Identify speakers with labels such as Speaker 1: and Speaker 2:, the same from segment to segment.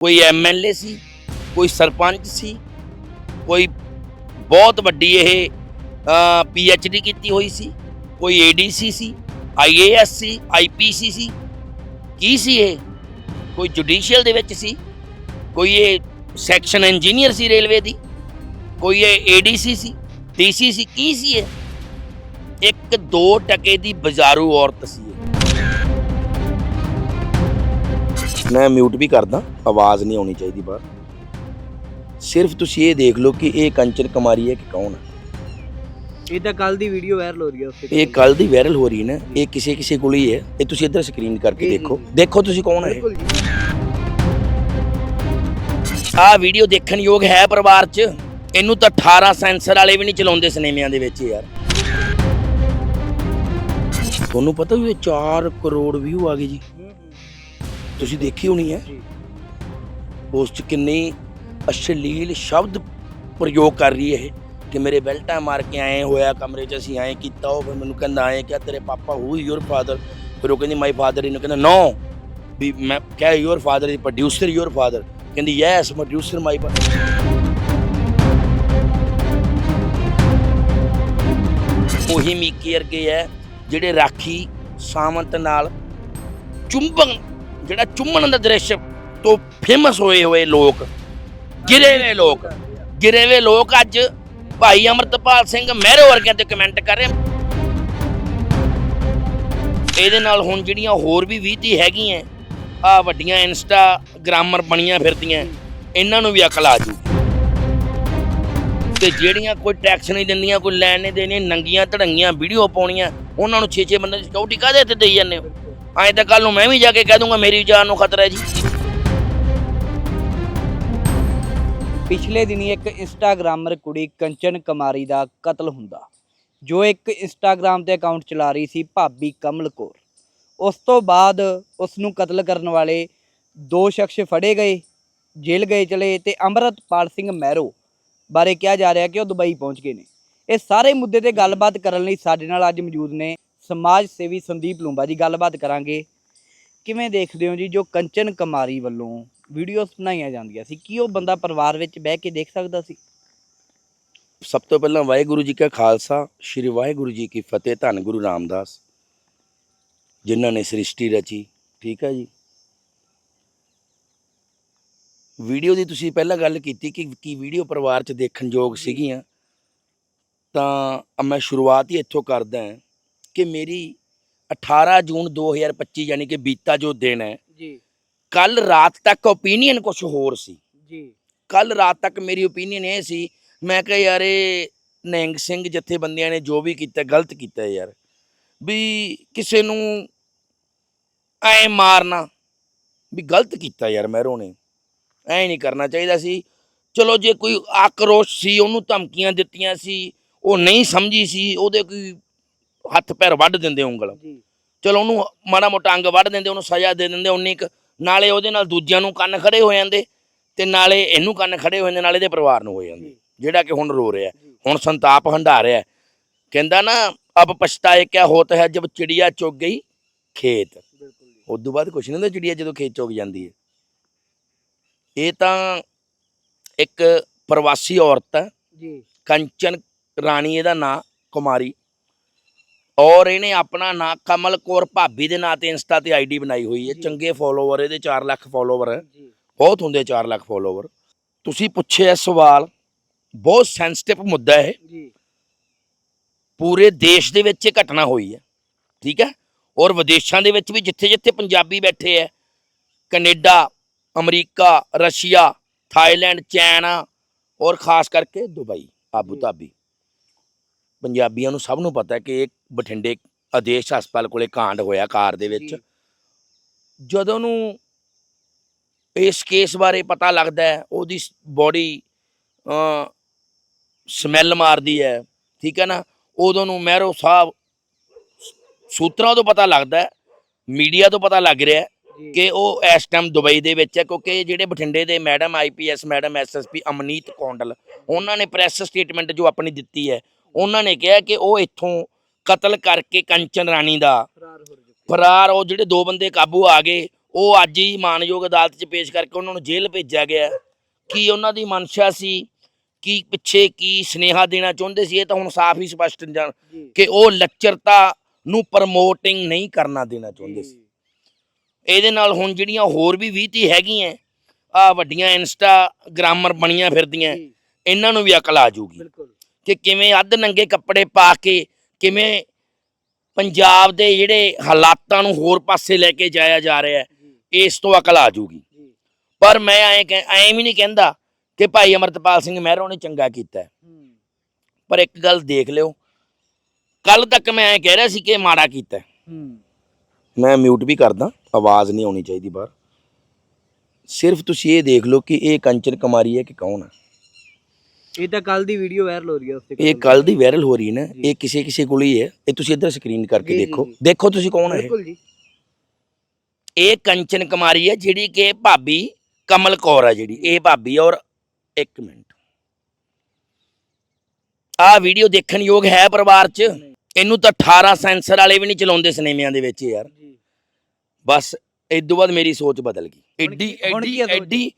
Speaker 1: ਕੋਈ ਐਮਐਲਏ ਸੀ, ਕੋਈ ਸਰਪੰਚ ਸੀ, ਕੋਈ ਬਹੁਤ ਵੱਡੀ ਇਹ ਪੀਐਚਡੀ ਕੀਤੀ ਹੋਈ ਸੀ, ਕੋਈ ਏਡੀਸੀ ਸੀ ਆਈਏਐਸ ਸੀ ਆਈਪੀਸੀ ਸੀ, ਕੀ ਸੀ ਇਹ? ਕੋਈ ਜੁਡੀਸ਼ੀਅਲ ਦੇ ਵਿੱਚ ਸੀ, ਕੋਈ ਇਹ ਸੈਕਸ਼ਨ ਇੰਜੀਨੀਅਰ ਸੀ ਰੇਲਵੇ ਦੀ, ਕੋਈ ਇਹ ਏਡੀਸੀ ਸੀ ਡੀਸੀ ਸੀ, ਕੀ ਸੀ ਇਹ? ਇੱਕ ਦੋ ਟਕੇ ਦੀ ਬਾਜ਼ਾਰੂ ਔਰਤ ਸੀ ਮੈਂ ਮਿਊਟ ਵੀ ਕਰਦਾ ਆਵਾਜ਼ ਨਹੀਂ ਆਉਣੀ ਚਾਹੀਦੀ ਬਾਹਰ। ਸਿਰਫ ਤੁਸੀਂ ਇਹ ਦੇਖ ਲਓ ਕਿ ਇਹ ਕੰਚਨ ਕੁਮਾਰੀ ਹੈ ਕਿ ਕੌਣ ਹੈ।
Speaker 2: ਇਹ ਤਾਂ ਕੱਲ ਦੀ ਵੀਡੀਓ ਵਾਇਰਲ ਹੋ ਰਹੀ ਹੈ ਉਸ ਤੇ
Speaker 1: ਇਹ ਕੱਲ ਦੀ ਵਾਇਰਲ ਹੋ ਰਹੀ ਹੈ ਨਾ ਇਹ ਕਿਸੇ ਕਿਸੇ ਕੋਲ ਹੀ ਹੈ। ਇਹ ਤੁਸੀਂ ਇੱਧਰ ਸਕਰੀਨ ਕਰਕੇ ਦੇਖੋ। ਦੇਖੋ ਤੁਸੀਂ ਕੌਣ ਹੈ ਆਹ ਵੀਡੀਓ ਦੇਖਣ ਯੋਗ ਹੈ ਪਰਿਵਾਰ 'ਚ। ਇਹਨੂੰ ਤਾਂ 18 ਸੈਂਸਰ ਵਾਲੇ ਵੀ ਨਹੀਂ ਚਲਾਉਂਦੇ ਸਿਨੇਮਿਆਂ ਦੇ ਵਿੱਚ ਯਾਰ। ਤੁਹਾਨੂੰ ਪਤਾ ਵੀ ਇਹ 4 ਕਰੋੜ ਵਿਊ ਆ ਗਏ ਜੀ। ਤੁਸੀਂ ਦੇਖੀ ਹੋਣੀ ਹੈ। ਉਸ 'ਚ ਕਿੰਨੇ ਅਸ਼ਲੀਲ ਸ਼ਬਦ ਪ੍ਰਯੋਗ ਕਰ ਰਹੀ ਹੈ ਇਹ ਕਿ ਮੇਰੇ ਬੈਲਟਾਂ ਮਾਰ ਕੇ ਆਏ ਹੋਇਆ ਕਮਰੇ 'ਚ ਅਸੀਂ ਆਏ ਕੀਤਾ ਉਹ ਫਿਰ ਮੈਨੂੰ ਕਹਿੰਦਾ ਆਏ ਕਿ ਤੇਰੇ ਪਾਪਾ ਹੂ ਯੂਰ ਫਾਦਰ ਫਿਰ ਉਹ ਕਹਿੰਦੀ ਮਾਈ ਫਾਦਰ ਇਹਨੂੰ ਕਹਿੰਦਾ ਨੋ ਵੀ ਮੈਂ ਕਿਹਾ your father is producer your father ਕਹਿੰਦੀ ਯੈਸ ਪ੍ਰੋਡਿਊਸਰ ਮਾਈ ਉਹੀ ਮੀਕੀ ਵਰਗੇ ਹੈ ਜਿਹੜੇ ਰਾਖੀ ਸਾਮੰਤ ਨਾਲ ਚੁੰਬਨ ਜਿਹੜਾ ਚੁੰਮਣ ਦਾ ਦ੍ਰਿਸ਼ ਤੋਂ ਫੇਮਸ ਹੋਏ ਹੋਏ ਲੋਕ, ਗਿਰੇ ਹੋਏ ਲੋਕ, ਗਿਰੇ ਹੋਏ ਲੋਕ ਅੱਜ ਭਾਈ ਅਮਰਤਪਾਲ ਸਿੰਘ ਮਹਿਰੋ ਵਰਗਿਆਂ ਤੇ ਕਮੈਂਟ ਕਰ ਰਹੇ ਇਹਦੇ ਨਾਲ ਹੁਣ ਜਿਹੜੀਆਂ ਹੋਰ ਵੀ 20 ਤੀ ਹੈਗੀਆਂ ਆ ਵੱਡੀਆਂ ਇੰਸਟਾਗ੍ਰਾਮਰ ਬਣੀਆਂ ਫਿਰਦੀਆਂ, ਇਹਨਾਂ ਨੂੰ ਵੀ ਅਕਲ ਆ ਜੂ ਤੇ ਜਿਹੜੀਆਂ ਕੋਈ ਟੈਕਸ ਨਹੀਂ ਦਿੰਦੀਆਂ, ਕੋਈ ਲੈਣ ਨਹੀਂ ਦੇਣੀ ਨੰਗੀਆਂ ਧੜੰਗੀਆਂ ਵੀਡੀਓ ਪਾਉਣੀਆਂ, ਉਹਨਾਂ ਨੂੰ 6-6 ਬੰਦੇ ਦੀ ਸਿਕਿਉਰਿਟੀ ਕਾਹਦੇ ਤੇ ਦੇਈ ਜਾਂਦੇ ਹੋ? ਐਂ ਤਾਂ ਕੱਲ ਨੂੰ ਮੈਂ ਵੀ ਜਾ ਕੇ ਕਹਿ ਦੂੰਗਾ ਮੇਰੀ ਜਾਨ ਨੂੰ ਖਤਰਾ ਹੈ ਜੀ।
Speaker 2: ਪਿਛਲੇ ਦਿਨੀ ਇੱਕ ਇੰਸਟਾਗ੍ਰਾਮਰ ਕੁੜੀ ਕੰਚਨ ਕੁਮਾਰੀ ਦਾ ਕਤਲ ਹੁੰਦਾ, ਜੋ ਇੱਕ ਇੰਸਟਾਗ੍ਰਾਮ ਤੇ ਅਕਾਊਂਟ ਚਲਾ ਰਹੀ ਸੀ ਭਾਬੀ ਕਮਲ ਕੌਰ। ਉਸ ਤੋਂ ਬਾਅਦ ਉਸ ਨੂੰ ਕਤਲ ਕਰਨ ਵਾਲੇ ਦੋ ਸ਼ਖਸ ਫੜੇ ਗਏ, ਜੇਲ੍ਹ ਗਏ ਚਲੇ ਤੇ ਅਮਰਤਪਾਲ ਸਿੰਘ ਮਹਿਰੋ ਬਾਰੇ ਕਿਹਾ ਜਾ ਰਿਹਾ ਕਿ ਉਹ ਦੁਬਈ ਪਹੁੰਚ ਗਏ ਨੇ। ਇਹ ਸਾਰੇ ਮੁੱਦੇ ਤੇ ਗੱਲਬਾਤ ਕਰਨ ਲਈ ਸਾਡੇ ਨਾਲ ਅੱਜ ਮੌਜੂਦ ਨੇ ਸਮਾਜ ਸੇਵੀ ਸੰਦੀਪ ਲੂੰਬਾ ਜੀ ਗੱਲਬਾਤ ਕਰਾਂਗੇ। ਕਿਵੇਂ ਦੇਖਦੇ ਹੋ ਜੀ ਜੋ ਕੰਚਨ ਕੁਮਾਰੀ ਵੱਲੋਂ ਵੀਡੀਓਜ਼ ਬਣਾਈਆਂ ਜਾਂਦੀਆਂ ਸੀ? ਕੀ ਉਹ ਬੰਦਾ ਪਰਿਵਾਰ ਵਿੱਚ ਬਹਿ ਕੇ ਦੇਖ ਸਕਦਾ ਸੀ?
Speaker 1: ਸਭ ਤੋਂ ਪਹਿਲਾਂ ਵਾਹਿਗੁਰੂ ਜੀ ਕਾ ਖਾਲਸਾ ਸ੍ਰੀ ਵਾਹਿਗੁਰੂ ਜੀ ਕੀ ਫਤਿਹ ਧੰਨ ਗੁਰੂ ਰਾਮਦਾਸ ਜਿਨ੍ਹਾਂ ਨੇ ਸ੍ਰਿਸ਼ਟੀ ਰਚੀ ਠੀਕ ਹੈ ਜੀ। ਵੀਡੀਓ ਦੀ ਤੁਸੀਂ ਪਹਿਲਾਂ ਗੱਲ ਕੀਤੀ ਕਿ ਕੀ ਵੀਡੀਓ ਪਰਿਵਾਰ 'ਚ ਦੇਖਣ ਯੋਗ ਸੀਗੀਆਂ ਤਾਂ ਮੈਂ ਸ਼ੁਰੂਆਤ ਹੀ ਇੱਥੋਂ ਕਰਦਾ ਹਾਂ। ਕਿ ਮੇਰੀ 18 ਜੂਨ 2025 ਯਾਨੀ ਕਿ ਬੀਤਾ ਜੋ ਦਿਨ ਹੈ
Speaker 2: ਜੀ।
Speaker 1: ਕੱਲ ਰਾਤ ਤੱਕ ਓਪੀਨੀਅਨ ਕੁਝ ਹੋਰ ਸੀ।
Speaker 2: ਜੀ।
Speaker 1: ਕੱਲ ਰਾਤ ਤੱਕ ਮੇਰੀ ਓਪੀਨੀਅਨ ਇਹ ਸੀ ਮੈਂ ਕਿਹਾ ਯਾਰ ਇਹ ਨਿਹੰਗ ਸਿੰਘ ਜਥੇਬੰਦੀਆਂ ਨੇ ਜੋ ਵੀ ਕੀਤਾ ਗਲਤ ਕੀਤਾ ਯਾਰ। ਵੀ ਕਿਸੇ ਨੂੰ ਐ ਮਾਰਨਾ ਵੀ ਗਲਤ ਕੀਤਾ ਯਾਰ ਮਹਿਰੋ ਨੇ। ਐ ਨਹੀਂ ਕਰਨਾ ਚਾਹੀਦਾ ਸੀ। ਚਲੋ ਜੇ ਕੋਈ ਆਕਰੋਸ਼ ਸੀ ਉਹਨੂੰ ਧਮਕੀਆਂ ਦਿੱਤੀਆਂ ਸੀ ਉਹ ਨਹੀਂ ਸਮਝੀ ਸੀ ਉਹਦੇ ਕੋਈ ਹੱਥ ਪੈਰ ਵੱਢ ਦਿੰਦੇ ਉਂਗਲ। ਚਲੋ ਉਹਨੂੰ ਮਾੜਾ ਮੋਟਾ ਅੰਗ ਵੱਢ ਦਿੰਦੇ ਉਹਨੂੰ ਸਜ਼ਾ ਦੇ ਦਿੰਦੇ ਉਨੀ ਕੁ। ਨਾਲੇ ਉਹਦੇ ਨਾਲ ਦੂਜਿਆਂ ਨੂੰ ਕੰਨ ਖੜੇ ਹੋ ਜਾਂਦੇ ਤੇ ਨਾਲੇ ਇਹਨੂੰ ਕੰਨ ਖੜੇ ਹੋ ਜਾਂਦੇ ਨਾਲੇ ਇਹਦੇ ਪਰਿਵਾਰ ਨੂੰ ਹੋ ਜਾਂਦੇ। ਜਿਹੜਾ ਕਿ ਹੁਣ ਰੋ ਰਿਹਾ। ਹੁਣ ਸੰਤਾਪ ਹੰਢਾ ਰਿਹਾ ਕਹਿੰਦਾ ਨਾ ਅਬ ਪਛਤਾਏ ਕਿਆ ਹੋਤਾ ਹੈ ਜਬ ਚਿੜੀਆ ਚੁੱਗ ਗਈ ਖੇਤ। ਉਸ ਤੋਂ ਬਾਅਦ ਕੁਛ ਨਹੀਂ ਹੁੰਦਾ ਚਿੜੀਆ ਜਦੋਂ ਖੇਤ ਚੁੱਗ ਜਾਂਦੀ ਹੈ। ਇਹ ਤਾਂ ਇੱਕ ਪ੍ਰਵਾਸੀ ਔਰਤ ਹੈ।
Speaker 2: ਜੀ।
Speaker 1: ਕੰਚਨ ਰਾਣੀ ਇਹਦਾ ਨਾਂ ਕੁਮਾਰੀ। ਔਰ ਇਹਨੇ ਆਪਣਾ ਨਾਂ ਕਮਲ ਕੌਰ ਭਾਬੀ ਦੇ ਨਾਂ ਤੇ ਇੰਸਟਾ ਤੇ ਆਈਡੀ ਬਣਾਈ ਹੋਈ ਹੈ। ਚੰਗੇ ਫੋਲੋਵਰ ਇਹਦੇ 4 ਲੱਖ ਫੋਲੋਵਰ ਹੈ ਬਹੁਤ ਹੁੰਦੇ 4 ਲੱਖ ਫੋਲੋਵਰ ਤੁਸੀਂ ਪੁੱਛਿਆ ਸਵਾਲ ਬਹੁਤ ਸੈਂਸਿਟਿਵ ਮੁੱਦਾ ਹੈ
Speaker 2: ਜੀ।
Speaker 1: ਪੂਰੇ ਦੇਸ਼ ਦੇ ਵਿੱਚ ਇਹ ਘਟਨਾ ਹੋਈ ਹੈ। ਠੀਕ ਹੈ? ਔਰ ਵਿਦੇਸ਼ਾਂ ਦੇ ਵਿੱਚ ਵੀ ਜਿੱਥੇ ਜਿੱਥੇ ਪੰਜਾਬੀ ਬੈਠੇ ਹੈ Canada America Russia Thailand China ਔਰ ਖਾਸ ਕਰਕੇ ਦੁਬਈ ਆਬੂ। ਧਾਬੀ। ਪੰਜਾਬੀਆਂ ਨੂੰ ਸਭ ਨੂੰ ਪਤਾ ਹੈ ਕਿ ਇਹ ਬਠਿੰਡੇ ਆਦੇਸ਼ ਹਸਪਤਾਲ ਕੋਲੇ ਕਾਂਡ ਹੋਇਆ ਕਾਰ ਦੇ ਵਿੱਚ। ਜਦੋਂ ਨੂੰ ਇਸ ਕੇਸ ਬਾਰੇ ਪਤਾ ਲੱਗਦਾ ਹੈ ਉਹਦੀ ਬੋਡੀ ਸਮੈਲ ਮਾਰਦੀ ਹੈ ਠੀਕ ਹੈ ਨਾ? ਉਦੋਂ ਨੂੰ ਮਹਿਰੋ ਸਾਹਿਬ ਸੂਤਰਾਂ ਤੋਂ ਪਤਾ ਲੱਗਦਾ ਮੀਡੀਆ ਤੋਂ ਪਤਾ ਲੱਗ ਰਿਹਾ ਕਿ ਉਹ ਇਸ ਟਾਈਮ ਦੁਬਈ ਦੇ ਵਿੱਚ ਹੈ ਕਿਉਂਕਿ ਜਿਹੜੇ ਬਠਿੰਡੇ ਦੇ madam IPS madam SSP Amneet Kondal ਉਹਨਾਂ ਨੇ ਪ੍ਰੈਸ ਸਟੇਟਮੈਂਟ ਜੋ ਆਪਣੀ ਦਿੱਤੀ ਹੈ ਉਹਨਾਂ ਨੇ ਕਿਹਾ ਕਿ ਉਹ ਇੱਥੋਂ ਕਤਲ ਕਰਕੇ ਕੰਚਨ ਰਾਣੀ ਦਾ
Speaker 2: ਫਰਾਰ
Speaker 1: ਉਹ ਜਿਹੜੇ ਦੋ ਬੰਦੇ ਕਾਬੂ ਆ ਗਏ ਉਹ ਅੱਜ ਹੀ ਮਾਨਯੋਗ ਅਦਾਲਤ 'ਚ ਪੇਸ਼ ਕਰਕੇ ਉਹਨਾਂ ਨੂੰ ਜੇਲ੍ਹ ਭੇਜਿਆ ਗਿਆ। ਕੀ ਉਹਨਾਂ ਦੀ ਮਨਸ਼ਾ ਸੀ? ਕੀ ਪਿੱਛੇ ਕੀ ਸਨੇਹਾ ਦੇਣਾ ਚਾਹੁੰਦੇ ਸੀ? ਇਹ ਤਾਂ ਹੁਣ ਸਾਫ਼ ਹੀ ਸਪਸ਼ਟ ਜਾਣ ਕਿ ਉਹ ਲੱਚਰਤਾ ਨੂੰ ਪ੍ਰਮੋਟਿੰਗ ਨਹੀਂ ਕਰਨਾ ਦੇਣਾ ਚਾਹੁੰਦੇ ਸੀ। ਇਹਦੇ ਨਾਲ ਹੁਣ ਜਿਹੜੀਆਂ ਹੋਰ ਵੀ 20 ਤੀਹ ਹੈਗੀਆਂ ਆ ਵੱਡੀਆਂ ਇੰਸਟਾਗ੍ਰਾਮਰ ਬਣੀਆਂ ਫਿਰਦੀਆਂ ਇਹਨਾਂ ਨੂੰ ਵੀ ਅਕਲ ਆ ਜਾਊਗੀ
Speaker 2: ਬਿਲਕੁਲ।
Speaker 1: ਕਿ ਕਿਵੇਂ ਅੱਧ ਨੰਗੇ ਕੱਪੜੇ ਪਾ ਕੇ ਕਿਵੇਂ ਪੰਜਾਬ ਦੇ ਜਿਹੜੇ ਹਾਲਾਤਾਂ ਨੂੰ ਹੋਰ ਪਾਸੇ ਲੈ ਕੇ ਜਾਇਆ ਜਾ ਰਿਹਾ ਹੈ ਇਸ ਤੋਂ ਅਕਲ ਆ ਜਾਊਗੀ।
Speaker 2: ਜੀ।
Speaker 1: ਪਰ ਮੈਂ ਐਂ ਕਹਿ- ਐਂ ਵੀ ਨਹੀਂ ਕਹਿੰਦਾ ਕਿ ਭਾਈ ਅਮਰਤਪਾਲ ਸਿੰਘ ਮਹਿਰੋ ਨੇ ਚੰਗਾ ਕੀਤਾ ਪਰ ਇੱਕ ਗੱਲ ਦੇਖ ਲਿਓ ਕੱਲ ਤੱਕ ਮੈਂ ਐਂ ਕਹਿ ਰਿਹਾ ਸੀ ਕਿ ਮਾੜਾ ਕੀਤਾ ਮੈਂ ਮਿਊਟ ਵੀ ਕਰਦਾ ਆਵਾਜ਼ ਨਹੀਂ ਆਉਣੀ ਚਾਹੀਦੀ ਬਾਹਰ। ਸਿਰਫ ਤੁਸੀਂ ਇਹ ਦੇਖ ਲਓ ਕਿ ਇਹ ਕੰਚਨ ਕੁਮਾਰੀ ਹੈ ਕਿ ਕੌਣ ਹੈ?
Speaker 2: ਇਹ ਤਾਂ ਕੱਲ ਦੀ ਵੀਡੀਓ ਵਾਇਰਲ ਹੋ ਰਹੀ ਹੈ ਉਸ ਤੇ
Speaker 1: ਇਹ ਕੱਲ। ਦੀ ਵਾਇਰਲ ਹੋ ਰਹੀ ਹੈ ਨਾ। ਇਹ ਕਿਸੇ ਕਿਸੇ ਕੋਲ ਹੀ ਹੈ। ਇਹ ਤੁਸੀਂ ਇੱਧਰ ਸਕਰੀਨ ਕਰਕੇ ਦੇਖੋ। ਦੇਖੋ ਤੁਸੀਂ ਕੌਣ ਹੈ?
Speaker 2: ਬਿਲਕੁਲ ਜੀ।
Speaker 1: ਇਹ ਕੰਚਨ ਕੁਮਾਰੀ ਹੈ ਜਿਹੜੀ ਕਿ ਭਾਬੀ ਕਮਲ ਕੌਰ ਹੈ ਜਿਹੜੀ। ਇਹ ਭਾਬੀ ਔਰ ਇੱਕ ਮਿੰਟ। ਆਹ ਵੀਡੀਓ ਦੇਖਣ ਯੋਗ ਹੈ ਪਰਿਵਾਰ 'ਚ। ਇਹਨੂੰ ਤਾਂ 18 ਸੈਂਸਰ ਵਾਲੇ ਵੀ ਨਹੀਂ ਚਲਾਉਂਦੇ ਸਿਨੇਮਿਆਂ ਦੇ ਵਿੱਚ ਯਾਰ। ਬਸ ਇਦੋਂ ਬਾਅਦ ਮੇਰੀ ਸੋਚ ਬਦਲ ਗਈ। ਐਡੀ ਐਡੀ? ਐਡੀ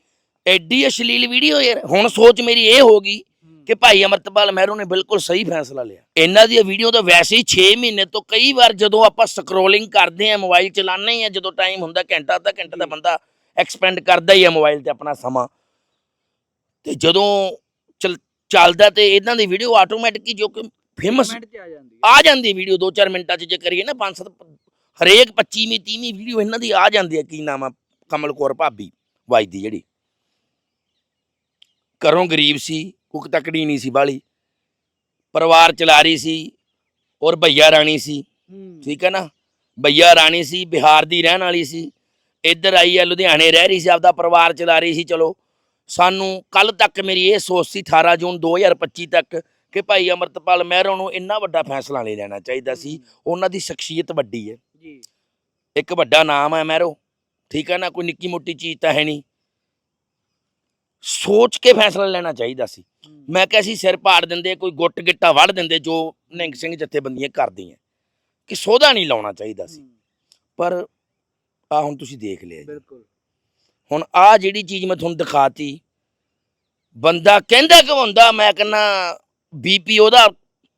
Speaker 1: ਐਡੀ ਅਸ਼ਲੀਲ ਵੀਡੀਓ ਯਾਰ। ਹੁਣ ਸੋਚ ਮੇਰੀ ਇਹ ਹੋ ਗਈ ਕਿ ਭਾਈ ਅਮਰਤਪਾਲ ਮਹਿਰੋ ਨੇ ਬਿਲਕੁਲ ਸਹੀ ਫੈਸਲਾ ਲਿਆ। ਇਹਨਾਂ ਦੀ ਵੀਡੀਓ ਤਾਂ ਵੈਸੇ ਹੀ 6 ਮਹੀਨੇ ਤੋਂ ਕਈ ਵਾਰ ਜਦੋਂ ਆਪਾਂ ਸਕਰੋਲਿੰਗ ਕਰਦੇ ਆ ਮੋਬਾਈਲ ਚਲਾਉਂਦੇ ਹੀ ਆ ਜਦੋਂ ਟਾਈਮ ਹੁੰਦਾ ਘੰਟਾ ਅੱਧਾ ਘੰਟਾ ਦਾ ਬੰਦਾ ਐਕਸਪੈਂਡ ਕਰਦਾ ਹੀ ਆ ਮੋਬਾਈਲ ਤੇ ਆਪਣਾ ਸਮਾਂ। ਤੇ ਜਦੋਂ ਚਲ ਚੱਲਦਾ ਤੇ ਇਹਨਾਂ ਦੀ ਵੀਡੀਓ ਆਟੋਮੈਟਿਕ ਹੀ ਜੋ ਕਿ ਫੇਮਸ
Speaker 2: ਆ ਜਾਂਦੀ
Speaker 1: ਵੀਡੀਓ 2-4 ਮਿੰਟਾਂ 'ਚ ਜੇ ਕਰੀਏ ਨਾ 5-7 ਹਰੇਕ 25ਵੀਂ 30ਵੀਂ ਵੀਡੀਓ ਇਹਨਾਂ ਦੀ ਆ ਜਾਂਦੀ ਹੈ। ਕੀ ਨਾਮ ਆ? ਕਮਲ ਕੌਰ ਭਾਬੀ ਵੱਜਦੀ ਜਿਹੜੀ। ਘਰੋਂ ਗਰੀਬ ਸੀ ਕੁੱਕ ਤਕੜੀ ਨਹੀਂ ਸੀ ਬਾਲੀ ਪਰਿਵਾਰ ਚਲਾ ਰਹੀ ਸੀ ਔਰ ਭਈਆ ਰਾਣੀ ਸੀ। ਠੀਕ ਹੈ ਨਾ? ਭਈਆ ਰਾਣੀ ਸੀ ਬਿਹਾਰ ਦੀ ਰਹਿਣ ਵਾਲੀ ਸੀ। ਇੱਧਰ ਆਈ ਹੈ ਲੁਧਿਆਣੇ ਰਹਿ ਰਹੀ ਸੀ ਆਪਦਾ ਪਰਿਵਾਰ ਚਲਾ ਰਹੀ ਸੀ ਚਲੋ। ਸਾਨੂੰ ਕੱਲ ਤੱਕ ਮੇਰੀ ਇਹ ਸੋਚ ਸੀ 18 ਜੂਨ 2025 ਤੱਕ ਕਿ ਭਾਈ ਅਮਰਤਪਾਲ ਮਹਿਰੋਂ ਨੂੰ ਇੰਨਾ ਵੱਡਾ ਫੈਸਲਾ ਲੈ ਲੈਣਾ ਚਾਹੀਦਾ ਸੀ। ਉਹਨਾਂ ਦੀ ਸ਼ਖਸੀਅਤ ਵੱਡੀ ਹੈ।
Speaker 2: ਜੀ।
Speaker 1: ਇੱਕ ਵੱਡਾ ਨਾਮ ਹੈ ਮਹਿਰੋ। ਠੀਕ ਹੈ ਨਾ? ਕੋਈ ਨਿੱਕੀ ਮੋਟੀ ਚੀਜ਼ ਤਾਂ ਹੈ ਨਹੀਂ। ਸੋਚ ਕੇ ਫੈਸਲਾ ਲੈਣਾ ਚਾਹੀਦਾ ਸੀ। ਮੈਂ ਕਿਹਾ ਸੀ ਸਿਰ ਪਾੜ ਦਿੰਦੇ ਕੋਈ ਗੁੱਟ ਗਿੱਟਾ ਵੜ ਦਿੰਦੇ ਜੋ ਨਿੰਗ ਸਿੰਘ ਜਥੇਬੰਦੀਆਂ ਕਰਦੀਆਂ। ਕਿ ਸੋਧਾ ਨਹੀਂ ਲਾਉਣਾ ਚਾਹੀਦਾ ਸੀ। ਪਰ ਆ ਹੁਣ ਤੁਸੀਂ ਦੇਖ ਲਿਆ ਜੀ।
Speaker 2: ਬਿਲਕੁਲ।
Speaker 1: ਹੁਣ ਆ ਜਿਹੜੀ ਚੀਜ਼ ਮੈਂ ਤੁਹਾਨੂੰ ਦਿਖਾਤੀ ਬੰਦਾ ਕਹਿੰਦਾ ਕਿ ਹੁੰਦਾ ਮੈਂ ਕਹਿੰਦਾ ਬੀਪੀ ਉਹਦਾ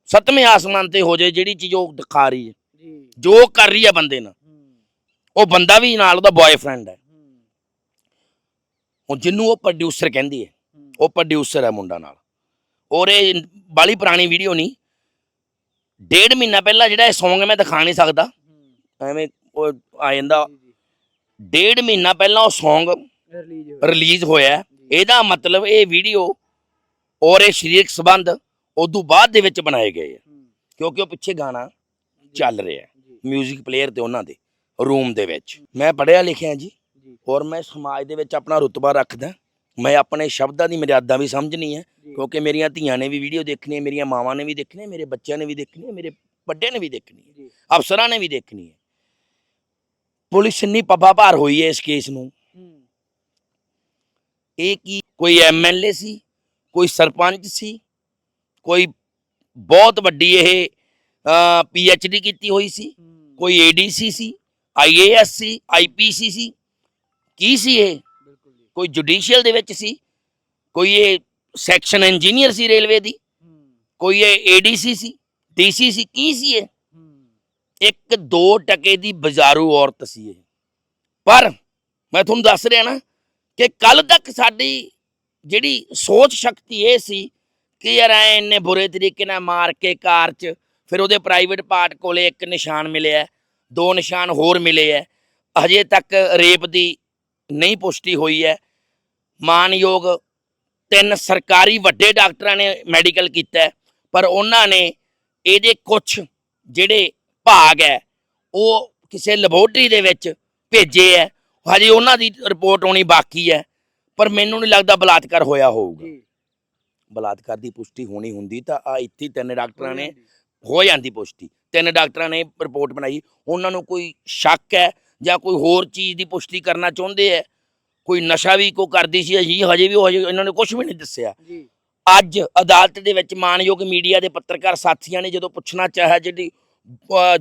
Speaker 1: ਸੱਤਵੇਂ ਆਸਮਾਨ ਤੇ ਹੋ ਜਾਏ ਜਿਹੜੀ ਚੀਜ਼ ਉਹ ਦਿਖਾ ਰਹੀ ਹੈ।
Speaker 2: ਜੀ।
Speaker 1: ਜੋ ਕਰ ਰਹੀ ਹੈ ਬੰਦੇ ਨਾਲ। ਉਹ ਬੰਦਾ ਵੀ ਨਾਲ ਉਹਦਾ ਬॉयਫ੍ਰੈਂਡ ਹੂੰ। ਹੁਣ ਜਿਹਨੂੰ ਉਹ ਪ੍ਰੋਡਿਊਸਰ ਕਹਿੰਦੀ ਹੈ ਉਹ ਪ੍ਰੋਡਿਊਸਰ ਹੈ ਮੁੰਡਾ ਨਾਲ। ਔਰ ਇਹ ਬਾਲੀ ਪੁਰਾਣੀ ਵੀਡੀਓ ਨਹੀਂ ਡੇਢ ਮਹੀਨਾ ਪਹਿਲਾਂ ਜਿਹੜਾ ਇਹ Song ਮੈਂ ਦਿਖਾ ਨਹੀਂ ਸਕਦਾ। ਐਵੇਂ ਉਹ ਆ ਜਾਂਦਾ। ਡੇਢ ਮਹੀਨਾ ਪਹਿਲਾਂ ਉਹ Song
Speaker 2: ਰਿਲੀਜ਼
Speaker 1: ਹੋਇਆ। ਇਹਦਾ ਮਤਲਬ ਇਹ ਵੀਡੀਓ ਔਰ ਇਹ ਸਰੀਰਕ ਸੰਬੰਧ ਉਦੋਂ ਬਾਅਦ ਦੇ ਵਿੱਚ ਬਣਾਏ ਗਏ ਆ
Speaker 2: ਹੂੰ,
Speaker 1: ਕਿਉਂਕਿ ਉਹ ਪਿੱਛੇ ਗਾਣਾ ਚੱਲ ਰਿਹਾ ਹੈ। 뮤직 ਪਲੇਅਰ ਤੇ ਉਹਨਾਂ ਦੇ ਰੂਮ ਦੇ ਵਿੱਚ। ਮੈਂ ਪੜ੍ਹਿਆ ਲਿਖਿਆ ਜੀ। ਔਰ ਮੈਂ ਸਮਾਜ ਦੇ ਵਿੱਚ ਆਪਣਾ ਰੁਤਬਾ ਰੱਖਦਾ ਮੈਂ ਆਪਣੇ ਸ਼ਬਦਾਂ ਦੀ ਮਰਿਆਦਾ ਵੀ ਸਮਝਣੀ ਹੈ ਕਿਉਂਕਿ ਮੇਰੀਆਂ ਧੀਆਂ ਨੇ ਵੀ ਵੀਡੀਓ ਦੇਖਣੀ ਹੈ ਮੇਰੀਆਂ ਮਾਵਾਂ ਨੇ ਵੀ ਦੇਖਣੀ ਹੈ ਮੇਰੇ ਬੱਚਿਆਂ ਨੇ ਵੀ ਦੇਖਣੀ ਹੈ ਮੇਰੇ ਵੱਡਿਆਂ ਨੇ ਵੀ ਦੇਖਣੀ ਹੈ ਅਫਸਰਾਂ ਨੇ ਵੀ ਦੇਖਣੀ ਹੈ। ਪੁਲਿਸ ਇੰਨੀ ਪੱਬਾ ਭਾਰ ਹੋਈ ਹੈ ਇਸ ਕੇਸ ਨੂੰ। ਇਹ ਕੀ ਕੋਈ ਐਮਐਲਏ ਸੀ ਕੋਈ ਸਰਪੰਚ ਸੀ ਕੋਈ ਬਹੁਤ ਵੱਡੀ ਇਹ ਪੀਐਚਡੀ ਕੀਤੀ ਹੋਈ ਸੀ ਕੋਈ ਏਡੀਸੀ ਸੀ ਆਈਏਐਸ ਸੀ ਆਈਪੀਸੀ ਸੀ ਕੀ ਸੀ ਇਹ? ਕੋਈ ਜੁਡੀਸ਼ੀਅਲ ਦੇ ਵਿੱਚ ਸੀ? ਕੋਈ ਇਹ ਸੈਕਸ਼ਨ ਇੰਜੀਨੀਅਰ ਸੀ ਰੇਲਵੇ ਦੀ? ਕੋਈ ਇਹ ਏਡੀਸੀ ਸੀ? ਡੀਸੀ ਸੀ? ਕੀ ਸੀ ਇਹ? ਇੱਕ ਦੋ ਟਕੇ ਦੀ ਬਾਜ਼ਾਰੂ ਔਰਤ ਸੀ ਇਹ। ਪਰ ਮੈਂ ਤੁਹਾਨੂੰ ਦੱਸ ਰਿਹਾ ਨਾ ਕਿ ਕੱਲ ਤੱਕ ਸਾਡੀ ਜਿਹੜੀ ਸੋਚ ਸ਼ਕਤੀ ਇਹ ਸੀ ਕਿ ਯਾਰ ਐ ਇੰਨੇ ਬੁਰੇ ਤਰੀਕੇ ਨਾਲ ਮਾਰ ਕੇ ਕਾਰ 'ਚ ਫਿਰ ਉਹਦੇ ਪ੍ਰਾਈਵੇਟ ਪਾਰਟ ਕੋਲੇ ਇੱਕ ਨਿਸ਼ਾਨ ਮਿਲਿਆ ਦੋ ਨਿਸ਼ਾਨ ਹੋਰ ਮਿਲੇ ਹੈ ਹਜੇ ਤੱਕ ਰੇਪ ਦੀ ਨਹੀਂ ਪੁਸ਼ਟੀ ਹੋਈ ਹੈ। ਮਾਨਯੋਗ ਤਿੰਨ ਸਰਕਾਰੀ ਵੱਡੇ ਡਾਕਟਰਾਂ ਨੇ ਮੈਡੀਕਲ ਕੀਤਾ ਪਰ ਉਹਨਾਂ ਨੇ ਇਹਦੇ ਕੁਝ ਜਿਹੜੇ ਭਾਗ ਹੈ ਉਹ ਕਿਸੇ ਲੈਬੋਰਟਰੀ ਦੇ ਵਿੱਚ ਭੇਜੇ ਹੈ। ਹਜੇ ਉਹਨਾਂ ਦੀ ਰਿਪੋਰਟ ਆਉਣੀ ਬਾਕੀ ਹੈ ਪਰ ਮੈਨੂੰ ਨਹੀਂ ਲੱਗਦਾ ਬਲਾਤਕਾਰ ਹੋਇਆ ਹੋਊਗਾ। ਬਲਾਤਕਾਰ ਦੀ ਪੁਸ਼ਟੀ ਹੋਣੀ ਹੁੰਦੀ ਤਾਂ ਆ ਇੱਥੇ ਤਿੰਨ ਡਾਕਟਰਾਂ ਨੇ। ਹੋ ਜਾਂਦੀ ਪੁਸ਼ਟੀ। ਤਿੰਨ ਡਾਕਟਰਾਂ ਨੇ ਰਿਪੋਰਟ ਬਣਾਈ। ਉਹਨਾਂ ਨੂੰ ਕੋਈ ਸ਼ੱਕ ਹੈ ਜਾਂ ਕੋਈ ਹੋਰ ਚੀਜ਼ ਦੀ ਪੁਸ਼ਟੀ ਕਰਨਾ ਚਾਹੁੰਦੇ ਹੈ ਕੋਈ ਨਸ਼ਾ ਵੀ ਕੋ ਕਰਦੀ ਸੀ ਜੀ ਹਜੇ ਵੀ ਉਹ ਹਜੇ ਇਹਨਾਂ ਨੇ ਕੁਝ ਵੀ ਨਹੀਂ ਦੱਸਿਆ।
Speaker 2: ਜੀ।
Speaker 1: ਅੱਜ ਅਦਾਲਤ ਦੇ ਵਿੱਚ ਮਾਨਯੋਗ ਮੀਡੀਆ ਦੇ ਪੱਤਰਕਾਰ ਸਾਥੀਆਂ ਨੇ ਜਦੋਂ ਪੁੱਛਣਾ ਚਾਹਿਆ ਜਿਹੜੀ